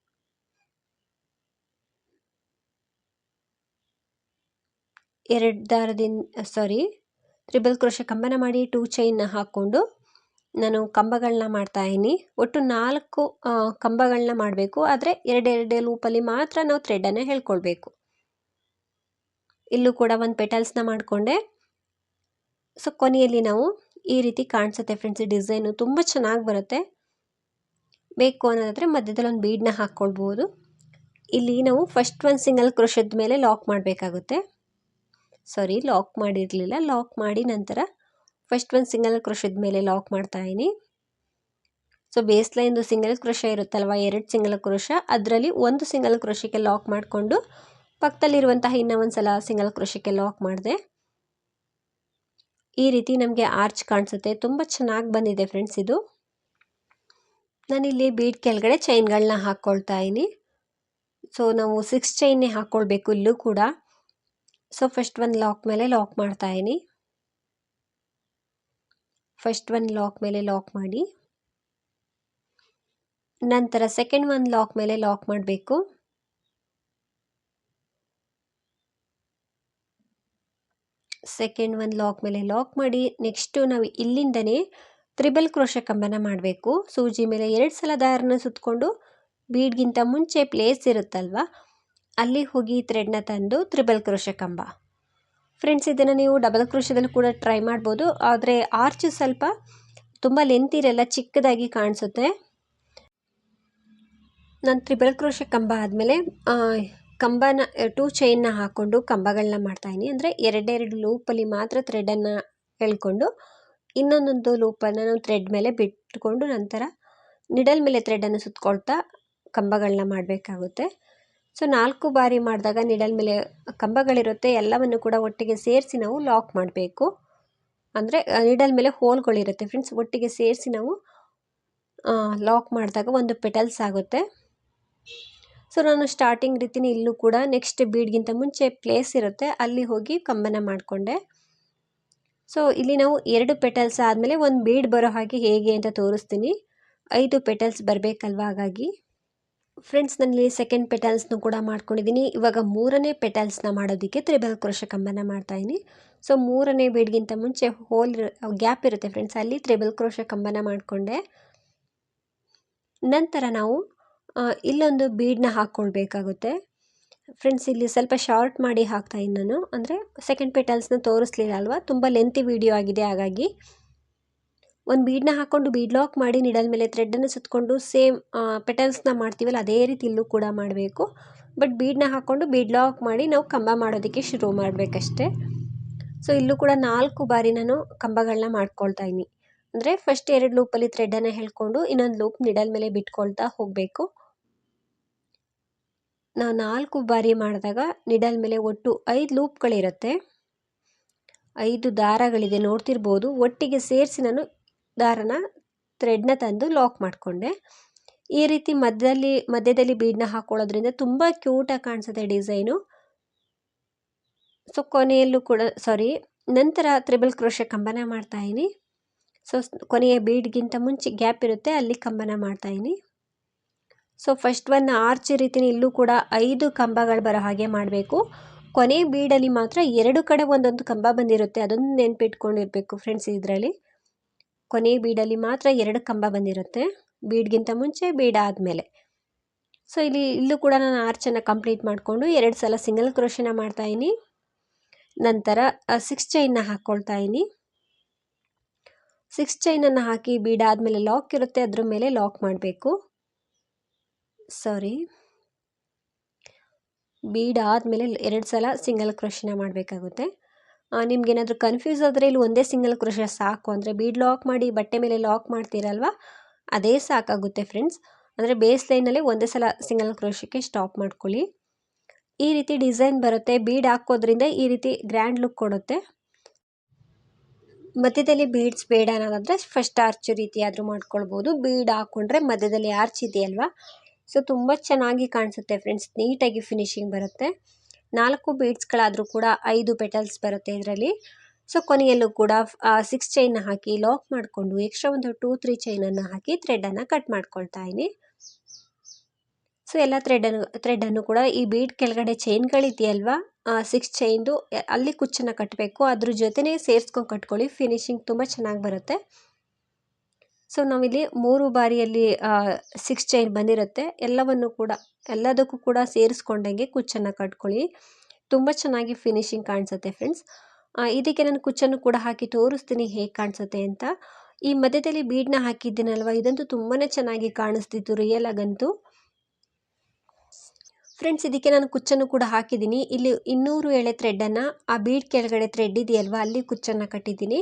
ಎರಡು ದಾರದಿಂದ ಸಾರಿ ತ್ರಿಬಲ್ ಕ್ರೋಶ ಕಂಬನ ಮಾಡಿ ಟೂ ಚೈನ್ನ ಹಾಕ್ಕೊಂಡು ನಾನು ಕಂಬಗಳನ್ನ ಮಾಡ್ತಾಯಿದ್ದೀನಿ ಒಟ್ಟು ನಾಲ್ಕು ಕಂಬಗಳನ್ನ ಮಾಡಬೇಕು. ಆದರೆ ಎರಡೆರಡು ಲೂಪಲ್ಲಿ ಮಾತ್ರ ನಾವು ಥ್ರೆಡನ್ನು ಹೇಳ್ಕೊಳ್ಬೇಕು. ಇಲ್ಲೂ ಕೂಡ ಒಂದು ಪೆಟಲ್ಸ್ನ ಮಾಡಿಕೊಂಡೆ. ಸೊ ಕೊನೆಯಲ್ಲಿ ನಾವು ಈ ರೀತಿ ಕಾಣಿಸುತ್ತೆ ಫ್ರೆಂಡ್ಸ್ ಡಿಸೈನು ತುಂಬ ಚೆನ್ನಾಗಿ ಬರುತ್ತೆ. ಬೇಕು ಅನ್ನೋದಾದರೆ ಮಧ್ಯದಲ್ಲಿ ಒಂದು ಬೀಡನ್ನ ಹಾಕ್ಕೊಳ್ಬೋದು. ಇಲ್ಲಿ ನಾವು ಫಸ್ಟ್ ಒಂದು ಸಿಂಗಲ್ ಕ್ರೋಶದ ಮೇಲೆ ಲಾಕ್ ಮಾಡಬೇಕಾಗುತ್ತೆ. ಸಾರಿ ಲಾಕ್ ಮಾಡಿರಲಿಲ್ಲ. ಲಾಕ್ ಮಾಡಿ ನಂತರ ಫಸ್ಟ್ ಒಂದು ಸಿಂಗಲ್ ಕ್ರೋಶದ ಮೇಲೆ ಲಾಕ್ ಮಾಡ್ತಾಯಿನಿ ಸೊ ಬೇಸ್ ಲೈನ್ದು ಸಿಂಗಲ್ ಕ್ರೋಶ ಇರುತ್ತಲ್ವ? ಎರಡು ಸಿಂಗಲ್ ಕ್ರೋಶ ಅದರಲ್ಲಿ ಒಂದು ಸಿಂಗಲ್ ಕ್ರೋಶಕ್ಕೆ ಲಾಕ್ ಮಾಡಿಕೊಂಡು ಪಕ್ಕದಲ್ಲಿರುವಂತಹ ಇನ್ನೂ ಒಂದು ಸಲ ಸಿಂಗಲ್ ಕ್ರೋಶಕ್ಕೆ ಲಾಕ್ ಮಾಡಿದೆ. ಈ ರೀತಿ ನಮಗೆ ಆರ್ಚ್ ಕಾಣಿಸುತ್ತೆ. ತುಂಬ ಚೆನ್ನಾಗಿ ಬಂದಿದೆ ಫ್ರೆಂಡ್ಸ್ ಇದು. ನಾನಿಲ್ಲಿ ಬೀಡ್ ಕೆಳಗಡೆ ಚೈನ್ಗಳನ್ನ ಹಾಕ್ಕೊಳ್ತಾ ಇದ್ದೀನಿ. ಸೊ ನಾವು ಸಿಕ್ಸ್ ಚೈನ್ನೇ ಹಾಕ್ಕೊಳ್ಬೇಕು ಇಲ್ಲೂ ಕೂಡ. ಸೊ ಫಸ್ಟ್ ಒಂದು ಲಾಕ್ ಮೇಲೆ ಲಾಕ್ ಮಾಡ್ತಾ ಮಾಡ್ತಾಯಿನಿ ಫಸ್ಟ್ ಒಂದು ಲಾಕ್ ಮೇಲೆ ಲಾಕ್ ಮಾಡಿ. ನಂತರ ಸೆಕೆಂಡ್ ಒಂದು ಲಾಕ್ ಮೇಲೆ ಲಾಕ್ ಮಾಡಬೇಕು. ಸೆಕೆಂಡ್ ಒಂದು ಲಾಕ್ ಮೇಲೆ ಲಾಕ್ ಮಾಡಿ. ನೆಕ್ಸ್ಟು ನಾವು ಇಲ್ಲಿಂದನೇ ತ್ರಿಬಲ್ ಕ್ರೋಶ ಕಂಬನ ಮಾಡಬೇಕು. ಸೂಜಿ ಮೇಲೆ ಎರಡು ಸಲ ದಾರನ ಸುತ್ತಕೊಂಡು ಬೀಡ್ಗಿಂತ ಮುಂಚೆ ಪ್ಲೇಸ್ ಇರುತ್ತಲ್ವ? ಅಲ್ಲಿ ಹೋಗಿ ಥ್ರೆಡ್ನ ತಂದು ತ್ರಿಬಲ್ ಕ್ರೋಶ ಕಂಬ. ಫ್ರೆಂಡ್ಸ್ ಇದನ್ನು ನೀವು ಡಬಲ್ ಕ್ರೋಶದಲ್ಲಿ ಕೂಡ ಟ್ರೈ ಮಾಡ್ಬೋದು. ಆದರೆ ಆರ್ಚ್ ಸ್ವಲ್ಪ ತುಂಬ ಲೆಂತ್ ಇರಲ್ಲ, ಚಿಕ್ಕದಾಗಿ ಕಾಣಿಸುತ್ತೆ. ನಾನು ತ್ರಿಬಲ್ ಕ್ರೋಶ ಕಂಬ ಆದಮೇಲೆ ಕಂಬನ ಟೂ ಚೈನ್ನ ಹಾಕ್ಕೊಂಡು ಕಂಬಗಳನ್ನ ಮಾಡ್ತಾಯಿದ್ದೀನಿ ಅಂದರೆ ಎರಡೆರಡು ಲೂಪಲ್ಲಿ ಮಾತ್ರ ಥ್ರೆಡನ್ನು ಎಳ್ಕೊಂಡು, ಇನ್ನೊಂದೊಂದು ಲೂಪನ್ನು ನಾವು ಥ್ರೆಡ್ ಮೇಲೆ ಬಿಟ್ಕೊಂಡು ನಂತರ ನಿಡಲ್ ಮೇಲೆ ಥ್ರೆಡನ್ನು ಸುತ್ತಕೊಳ್ತಾ ಕಂಬಗಳನ್ನ ಮಾಡಬೇಕಾಗುತ್ತೆ. ಸೊ ನಾಲ್ಕು ಬಾರಿ ಮಾಡಿದಾಗ ನಿಡಲ್ ಮೇಲೆ ಕಂಬಗಳಿರುತ್ತೆ, ಎಲ್ಲವನ್ನು ಕೂಡ ಒಟ್ಟಿಗೆ ಸೇರಿಸಿ ನಾವು ಲಾಕ್ ಮಾಡಬೇಕು. ಅಂದರೆ ನಿಡಲ್ ಮೇಲೆ ಹೋಲ್ಗಳಿರುತ್ತೆ ಫ್ರೆಂಡ್ಸ್, ಒಟ್ಟಿಗೆ ಸೇರಿಸಿ ನಾವು ಲಾಕ್ ಮಾಡಿದಾಗ ಒಂದು ಪೆಟಲ್ಸ್ ಆಗುತ್ತೆ. ಸೊ ನಾನು ಸ್ಟಾರ್ಟಿಂಗ್ ರೀತಿನೇ ಇಲ್ಲೂ ಕೂಡ ನೆಕ್ಸ್ಟ್ ಬೀಡ್ಗಿಂತ ಮುಂಚೆ ಪ್ಲೇಸ್ ಇರುತ್ತೆ, ಅಲ್ಲಿ ಹೋಗಿ ಕಂಬನ ಮಾಡಿಕೊಂಡೆ. ಸೊ ಇಲ್ಲಿ ನಾವು ಎರಡು ಪೆಟಲ್ಸ್ ಆದಮೇಲೆ ಒಂದು ಬೀಡ್ ಬರೋ ಹಾಗೆ ಹೇಗೆ ಅಂತ ತೋರಿಸ್ತೀನಿ. ಐದು ಪೆಟಲ್ಸ್ ಬರಬೇಕಲ್ವ ಹಾಗಾಗಿ. ಫ್ರೆಂಡ್ಸ್ ನಾನಿಲ್ಲಿ ಸೆಕೆಂಡ್ ಪೆಟಲ್ಸ್ನು ಕೂಡ ಮಾಡ್ಕೊಂಡಿದ್ದೀನಿ. ಇವಾಗ ಮೂರನೇ ಪೆಟಲ್ಸ್ನ ಮಾಡೋದಕ್ಕೆ ತ್ರಿಬಲ್ ಕ್ರೋಶ ಕಂಬನ ಮಾಡ್ತಾಯಿದ್ದೀನಿ. ಸೊ ಮೂರನೇ ಬೀಡ್ಗಿಂತ ಮುಂಚೆ ಹೋಲ್ ಗ್ಯಾಪ್ ಇರುತ್ತೆ ಫ್ರೆಂಡ್ಸ್ ಅಲ್ಲಿ ತ್ರಿಬಲ್ ಕ್ರೋಶ ಕಂಬನ ಮಾಡಿಕೊಂಡೆ. ನಂತರ ನಾವು ಇಲ್ಲೊಂದು ಬೀಡನ್ನ ಹಾಕ್ಕೊಳ್ಬೇಕಾಗುತ್ತೆ. ಫ್ರೆಂಡ್ಸ್ ಇಲ್ಲಿ ಸ್ವಲ್ಪ ಶಾರ್ಟ್ ಮಾಡಿ ಹಾಕ್ತಾಯಿದ್ದೀನಿ ನಾನು. ಅಂದರೆ ಸೆಕೆಂಡ್ ಪೆಟಲ್ಸ್ನ ತೋರಿಸ್ಲಿಲ್ಲ ಅಲ್ವಾ? ತುಂಬ ಲೆಂತಿ ವಿಡಿಯೋ ಆಗಿದೆ, ಹಾಗಾಗಿ. ಒಂದು ಬೀಡ್ನ ಹಾಕ್ಕೊಂಡು ಬೀಡ್ ಲಾಕ್ ಮಾಡಿ ನಿಡಲ್ ಮೇಲೆ ಥ್ರೆಡನ್ನು ಸುತ್ತಕೊಂಡು ಸೇಮ್ ಪೆಟಲ್ಸ್ನ ಮಾಡ್ತೀವಲ್ಲ, ಅದೇ ರೀತಿ ಇಲ್ಲೂ ಕೂಡ ಮಾಡಬೇಕು. ಬಟ್ ಬೀಡ್ನ ಹಾಕ್ಕೊಂಡು ಬೀಡ್ ಲಾಕ್ ಮಾಡಿ ನಾವು ಕಂಬ ಮಾಡೋದಕ್ಕೆ ಶುರು ಮಾಡಬೇಕಷ್ಟೆ. ಸೊ ಇಲ್ಲೂ ಕೂಡ ನಾಲ್ಕು ಬಾರಿ ನಾನು ಕಂಬಗಳನ್ನ ಮಾಡ್ಕೊಳ್ತಾ ಇದ್ದೀನಿ. ಅಂದರೆ ಫಸ್ಟ್ ಎರಡು ಲೂಪಲ್ಲಿ ಥ್ರೆಡನ್ನು ಹೇಳ್ಕೊಂಡು ಇನ್ನೊಂದು ಲೂಪ್ ನಿಡಲ್ ಮೇಲೆ ಬಿಟ್ಕೊಳ್ತಾ ಹೋಗಬೇಕು. ನಾವು ನಾಲ್ಕು ಬಾರಿ ಮಾಡಿದಾಗ ನಿಡಲ್ ಮೇಲೆ ಒಟ್ಟು ಐದು ಲೂಪ್ಗಳಿರುತ್ತೆ ಐದು ದಾರಗಳಿದೆ, ನೋಡ್ತಿರ್ಬೋದು. ಒಟ್ಟಿಗೆ ಸೇರಿಸಿ ನಾನು ದಾರನ ಥ್ರೆಡ್ನ ತಂದು ಲಾಕ್ ಮಾಡಿಕೊಂಡೆ. ಈ ರೀತಿ ಮಧ್ಯದಲ್ಲಿ ಮಧ್ಯದಲ್ಲಿ ಬೀಡನ್ನ ಹಾಕೊಳ್ಳೋದ್ರಿಂದ ತುಂಬ ಕ್ಯೂಟಾಗಿ ಕಾಣಿಸುತ್ತೆ ಡಿಸೈನು ಸೊ ಕೊನೆಯಲ್ಲೂ ಕೂಡ ಸಾರಿ ನಂತರ ತ್ರಿಬಲ್ ಕ್ರೋಶ ಕಂಬನ ಮಾಡ್ತಾಯಿನಿ ಸೊ ಕೊನೆಯ ಬೀಡ್ಗಿಂತ ಮುಂಚೆ ಗ್ಯಾಪ್ ಇರುತ್ತೆ, ಅಲ್ಲಿ ಕಂಬನ ಮಾಡ್ತಾಯಿನಿ ಸೊ ಫಸ್ಟ್ ಒನ್ ಆರ್ಚ್ ರೀತಿ ಇಲ್ಲೂ ಕೂಡ ಐದು ಕಂಬಗಳು ಬರೋ ಹಾಗೆ ಮಾಡಬೇಕು. ಕೊನೆ ಬೀಡಲ್ಲಿ ಮಾತ್ರ ಎರಡು ಕಡೆ ಒಂದೊಂದು ಕಂಬ ಬಂದಿರುತ್ತೆ, ಅದೊಂದು ನೆನ್ಪಿಟ್ಕೊಂಡಿರ್ಬೇಕು ಫ್ರೆಂಡ್ಸ್ ಇದರಲ್ಲಿ. ಕೊನೆ ಬೀಡಲ್ಲಿ ಮಾತ್ರ ಎರಡು ಕಂಬ ಬಂದಿರುತ್ತೆ. ಬೀಡ್ಗಿಂತ ಮುಂಚೆ, ಬೀಡ್ ಆದಮೇಲೆ. ಸೊ ಇಲ್ಲಿ, ಇಲ್ಲೂ ಕೂಡ ನಾನು ಆರ್ಚನ್ನು ಕಂಪ್ಲೀಟ್ ಮಾಡಿಕೊಂಡು ಎರಡು ಸಲ ಸಿಂಗಲ್ ಕ್ರೋಶನ ಮಾಡ್ತಾಯಿನಿ ನಂತರ ಸಿಕ್ಸ್ ಚೈನ್ನ ಹಾಕ್ಕೊಳ್ತಾ ಇದ್ದೀನಿ. ಸಿಕ್ಸ್ ಚೈನನ್ನು ಹಾಕಿ ಬೀಡಾದಮೇಲೆ ಲಾಕ್ ಇರುತ್ತೆ. ಅದ್ರ ಮೇಲೆ ಲಾಕ್ ಮಾಡಬೇಕು. ಸಾರಿ ಬೀಡಾದಮೇಲೆ ಎರಡು ಸಲ ಸಿಂಗಲ್ ಕ್ರೋಶನ ಮಾಡಬೇಕಾಗುತ್ತೆ. ನಿಮ್ಗೇನಾದರೂ ಕನ್ಫ್ಯೂಸ್ ಆದರೆ ಇಲ್ಲಿ ಒಂದೇ ಸಿಂಗಲ್ ಕ್ರೋಶ ಸಾಕು. ಅಂದರೆ ಬೀಡ್ ಲಾಕ್ ಮಾಡಿ, ಬಟ್ಟೆ ಮೇಲೆ ಲಾಕ್ ಮಾಡ್ತೀರಲ್ವ? ಅದೇ ಸಾಕಾಗುತ್ತೆ ಫ್ರೆಂಡ್ಸ್ ಅಂದರೆ ಬೇಸ್ ಲೈನಲ್ಲಿ ಒಂದೇ ಸಲ ಸಿಂಗಲ್ ಕ್ರೋಶಕ್ಕೆ ಸ್ಟಾಪ್ ಮಾಡ್ಕೊಳ್ಳಿ. ಈ ರೀತಿ ಡಿಸೈನ್ ಬರುತ್ತೆ. ಬೀಡ್ ಹಾಕೋದ್ರಿಂದ ಈ ರೀತಿ ಗ್ರ್ಯಾಂಡ್ ಲುಕ್ ಕೊಡುತ್ತೆ. ಮಧ್ಯದಲ್ಲಿ ಬೀಡ್ಸ್ ಬೇಡ ಅನ್ನೋದಾದರೆ ಫಸ್ಟ್ ಆರ್ಚ್ ರೀತಿ ಆದರೂ ಮಾಡ್ಕೊಳ್ಬೋದು. ಬೀಡ್ ಹಾಕ್ಕೊಂಡ್ರೆ ಮಧ್ಯದಲ್ಲಿ ಆರ್ಚ್ ಇದೆಯಲ್ವಾ? ಸೊ ತುಂಬ ಚೆನ್ನಾಗಿ ಕಾಣಿಸುತ್ತೆ ಫ್ರೆಂಡ್ಸ್ ನೀಟಾಗಿ ಫಿನಿಶಿಂಗ್ ಬರುತ್ತೆ. ನಾಲ್ಕು ಬೀಡ್ಸ್ಗಳಾದರೂ ಕೂಡ ಐದು ಪೆಟಲ್ಸ್ ಬರುತ್ತೆ ಇದರಲ್ಲಿ. ಸೊ ಕೊನೆಯಲ್ಲೂ ಕೂಡ ಸಿಕ್ಸ್ ಚೈನ್ನ ಹಾಕಿ ಲಾಕ್ ಮಾಡಿಕೊಂಡು ಎಕ್ಸ್ಟ್ರಾ ಒಂದು ಟೂ ತ್ರೀ ಚೈನನ್ನು ಹಾಕಿ ಥ್ರೆಡನ್ನು ಕಟ್ ಮಾಡ್ಕೊಳ್ತಾ ಇದ್ದೀನಿ ಸೊ ಎಲ್ಲ ಥ್ರೆಡನ್ನು ಥ್ರೆಡನ್ನು ಕೂಡ ಈ ಬೀಡ್ ಕೆಳಗಡೆ ಚೈನ್ಗಳಿದೆಯಲ್ವಾ ಸಿಕ್ಸ್ ಚೈನ್ದು ಅಲ್ಲಿ ಕುಚ್ಚನ್ನು ಕಟ್ಟಬೇಕು ಅದ್ರ ಜೊತೆನೇ ಸೇರಿಸ್ಕೊಂಡು ಕಟ್ಕೊಳ್ಳಿ. ಫಿನಿಶಿಂಗ್ ತುಂಬ ಚೆನ್ನಾಗಿ ಬರುತ್ತೆ. ಸೊ ನಾವಿಲ್ಲಿ ಮೂರು ಬಾರಿಯಲ್ಲಿ ಸಿಕ್ಸ್ ಚೈನ್ ಬಂದಿರುತ್ತೆ. ಎಲ್ಲವನ್ನು ಕೂಡ, ಎಲ್ಲದಕ್ಕೂ ಕೂಡ ಸೇರಿಸ್ಕೊಂಡಂಗೆ ಕುಚ್ಚನ್ನು ಕಟ್ಕೊಳ್ಳಿ. ತುಂಬ ಚೆನ್ನಾಗಿ ಫಿನಿಶಿಂಗ್ ಕಾಣಿಸುತ್ತೆ ಫ್ರೆಂಡ್ಸ್ ಇದಕ್ಕೆ ನಾನು ಕುಚ್ಚನ್ನು ಕೂಡ ಹಾಕಿ ತೋರಿಸ್ತೀನಿ ಹೇಗೆ ಕಾಣಿಸುತ್ತೆ ಅಂತ. ಈ ಮಧ್ಯದಲ್ಲಿ ಬೀಡನ್ನ ಹಾಕಿದ್ದೀನಲ್ವ? ಇದಂತೂ ತುಂಬಾ ಚೆನ್ನಾಗಿ ಕಾಣಿಸ್ತಿತ್ತು ರಿಯಲ್ ಆಗಂತೂ. ಫ್ರೆಂಡ್ಸ್ ಇದಕ್ಕೆ ನಾನು ಕುಚ್ಚನ್ನು ಕೂಡ ಹಾಕಿದ್ದೀನಿ. ಇಲ್ಲಿ ಇನ್ನೂರು ಎಳೆ ಥ್ರೆಡ್ಡನ್ನು ಆ ಬೀಡ್ ಕೆಳಗಡೆ ಥ್ರೆಡ್ ಇದೆಯಲ್ವ? ಅಲ್ಲಿ ಕುಚ್ಚನ್ನು ಕಟ್ಟಿದ್ದೀನಿ.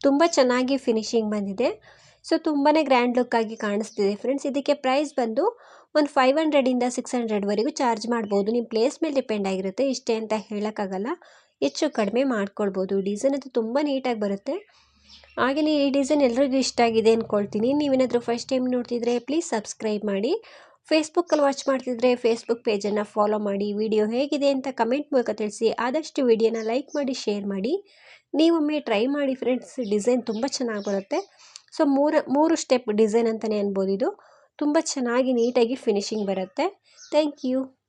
ತುಂಬ ಚೆನ್ನಾಗಿ ಫಿನಿಶಿಂಗ್ ಬಂದಿದೆ. ಸೊ ತುಂಬಾ ಗ್ರ್ಯಾಂಡ್ ಲುಕ್ ಆಗಿ ಕಾಣಿಸ್ತಿದೆ ಫ್ರೆಂಡ್ಸ್ ಇದಕ್ಕೆ ಪ್ರೈಸ್ ಬಂದು ಒಂದು ಫೈವ್ ಹಂಡ್ರೆಡಿಂದ ಸಿಕ್ಸ್ ಹಂಡ್ರೆಡ್ವರೆಗೂ ಚಾರ್ಜ್ ಮಾಡ್ಬೋದು. ನಿಮ್ಮ ಪ್ಲೇಸ್ ಮೇಲೆ ಡಿಪೆಂಡ್ ಆಗಿರುತ್ತೆ. ಇಷ್ಟೇ ಅಂತ ಹೇಳೋಕ್ಕಾಗಲ್ಲ. ಹೆಚ್ಚು ಕಡಿಮೆ ಮಾಡ್ಕೊಳ್ಬೋದು. ಡಿಸೈನ್ ಅದು ತುಂಬ ನೀಟಾಗಿ ಬರುತ್ತೆ. ಹಾಗೆಯೇ ಈ ಡಿಸೈನ್ ಎಲ್ರಿಗೂ ಇಷ್ಟ ಆಗಿದೆ ಅಂದ್ಕೊಳ್ತೀನಿ ನೀವೇನಾದರೂ ಫಸ್ಟ್ ಟೈಮ್ ನೋಡ್ತಿದ್ರೆ ಪ್ಲೀಸ್ ಸಬ್ಸ್ಕ್ರೈಬ್ ಮಾಡಿ. ಫೇಸ್ಬುಕ್ಕಲ್ಲಿ ವಾಚ್ ಮಾಡ್ತಿದ್ರೆ ಫೇಸ್ಬುಕ್ ಪೇಜನ್ನು ಫಾಲೋ ಮಾಡಿ. ವಿಡಿಯೋ ಹೇಗಿದೆ ಅಂತ ಕಮೆಂಟ್ ಮೂಲಕ ತಿಳಿಸಿ. ಆದಷ್ಟು ವಿಡಿಯೋನ ಲೈಕ್ ಮಾಡಿ ಶೇರ್ ಮಾಡಿ. ನೀವೊಮ್ಮೆ ಟ್ರೈ ಮಾಡಿ ಫ್ರೆಂಡ್ಸ್ ಡಿಸೈನ್ ತುಂಬ ಚೆನ್ನಾಗಿ ಬರುತ್ತೆ. ಸೊ ಮೂರು ಮೂರು ಸ್ಟೆಪ್ ಡಿಸೈನ್ ಅಂತಲೇ ಅನ್ಬೋದು ಇದು. ತುಂಬ ಚೆನ್ನಾಗಿ ನೀಟಾಗಿ ಫಿನಿಶಿಂಗ್ ಬರುತ್ತೆ. Thank you.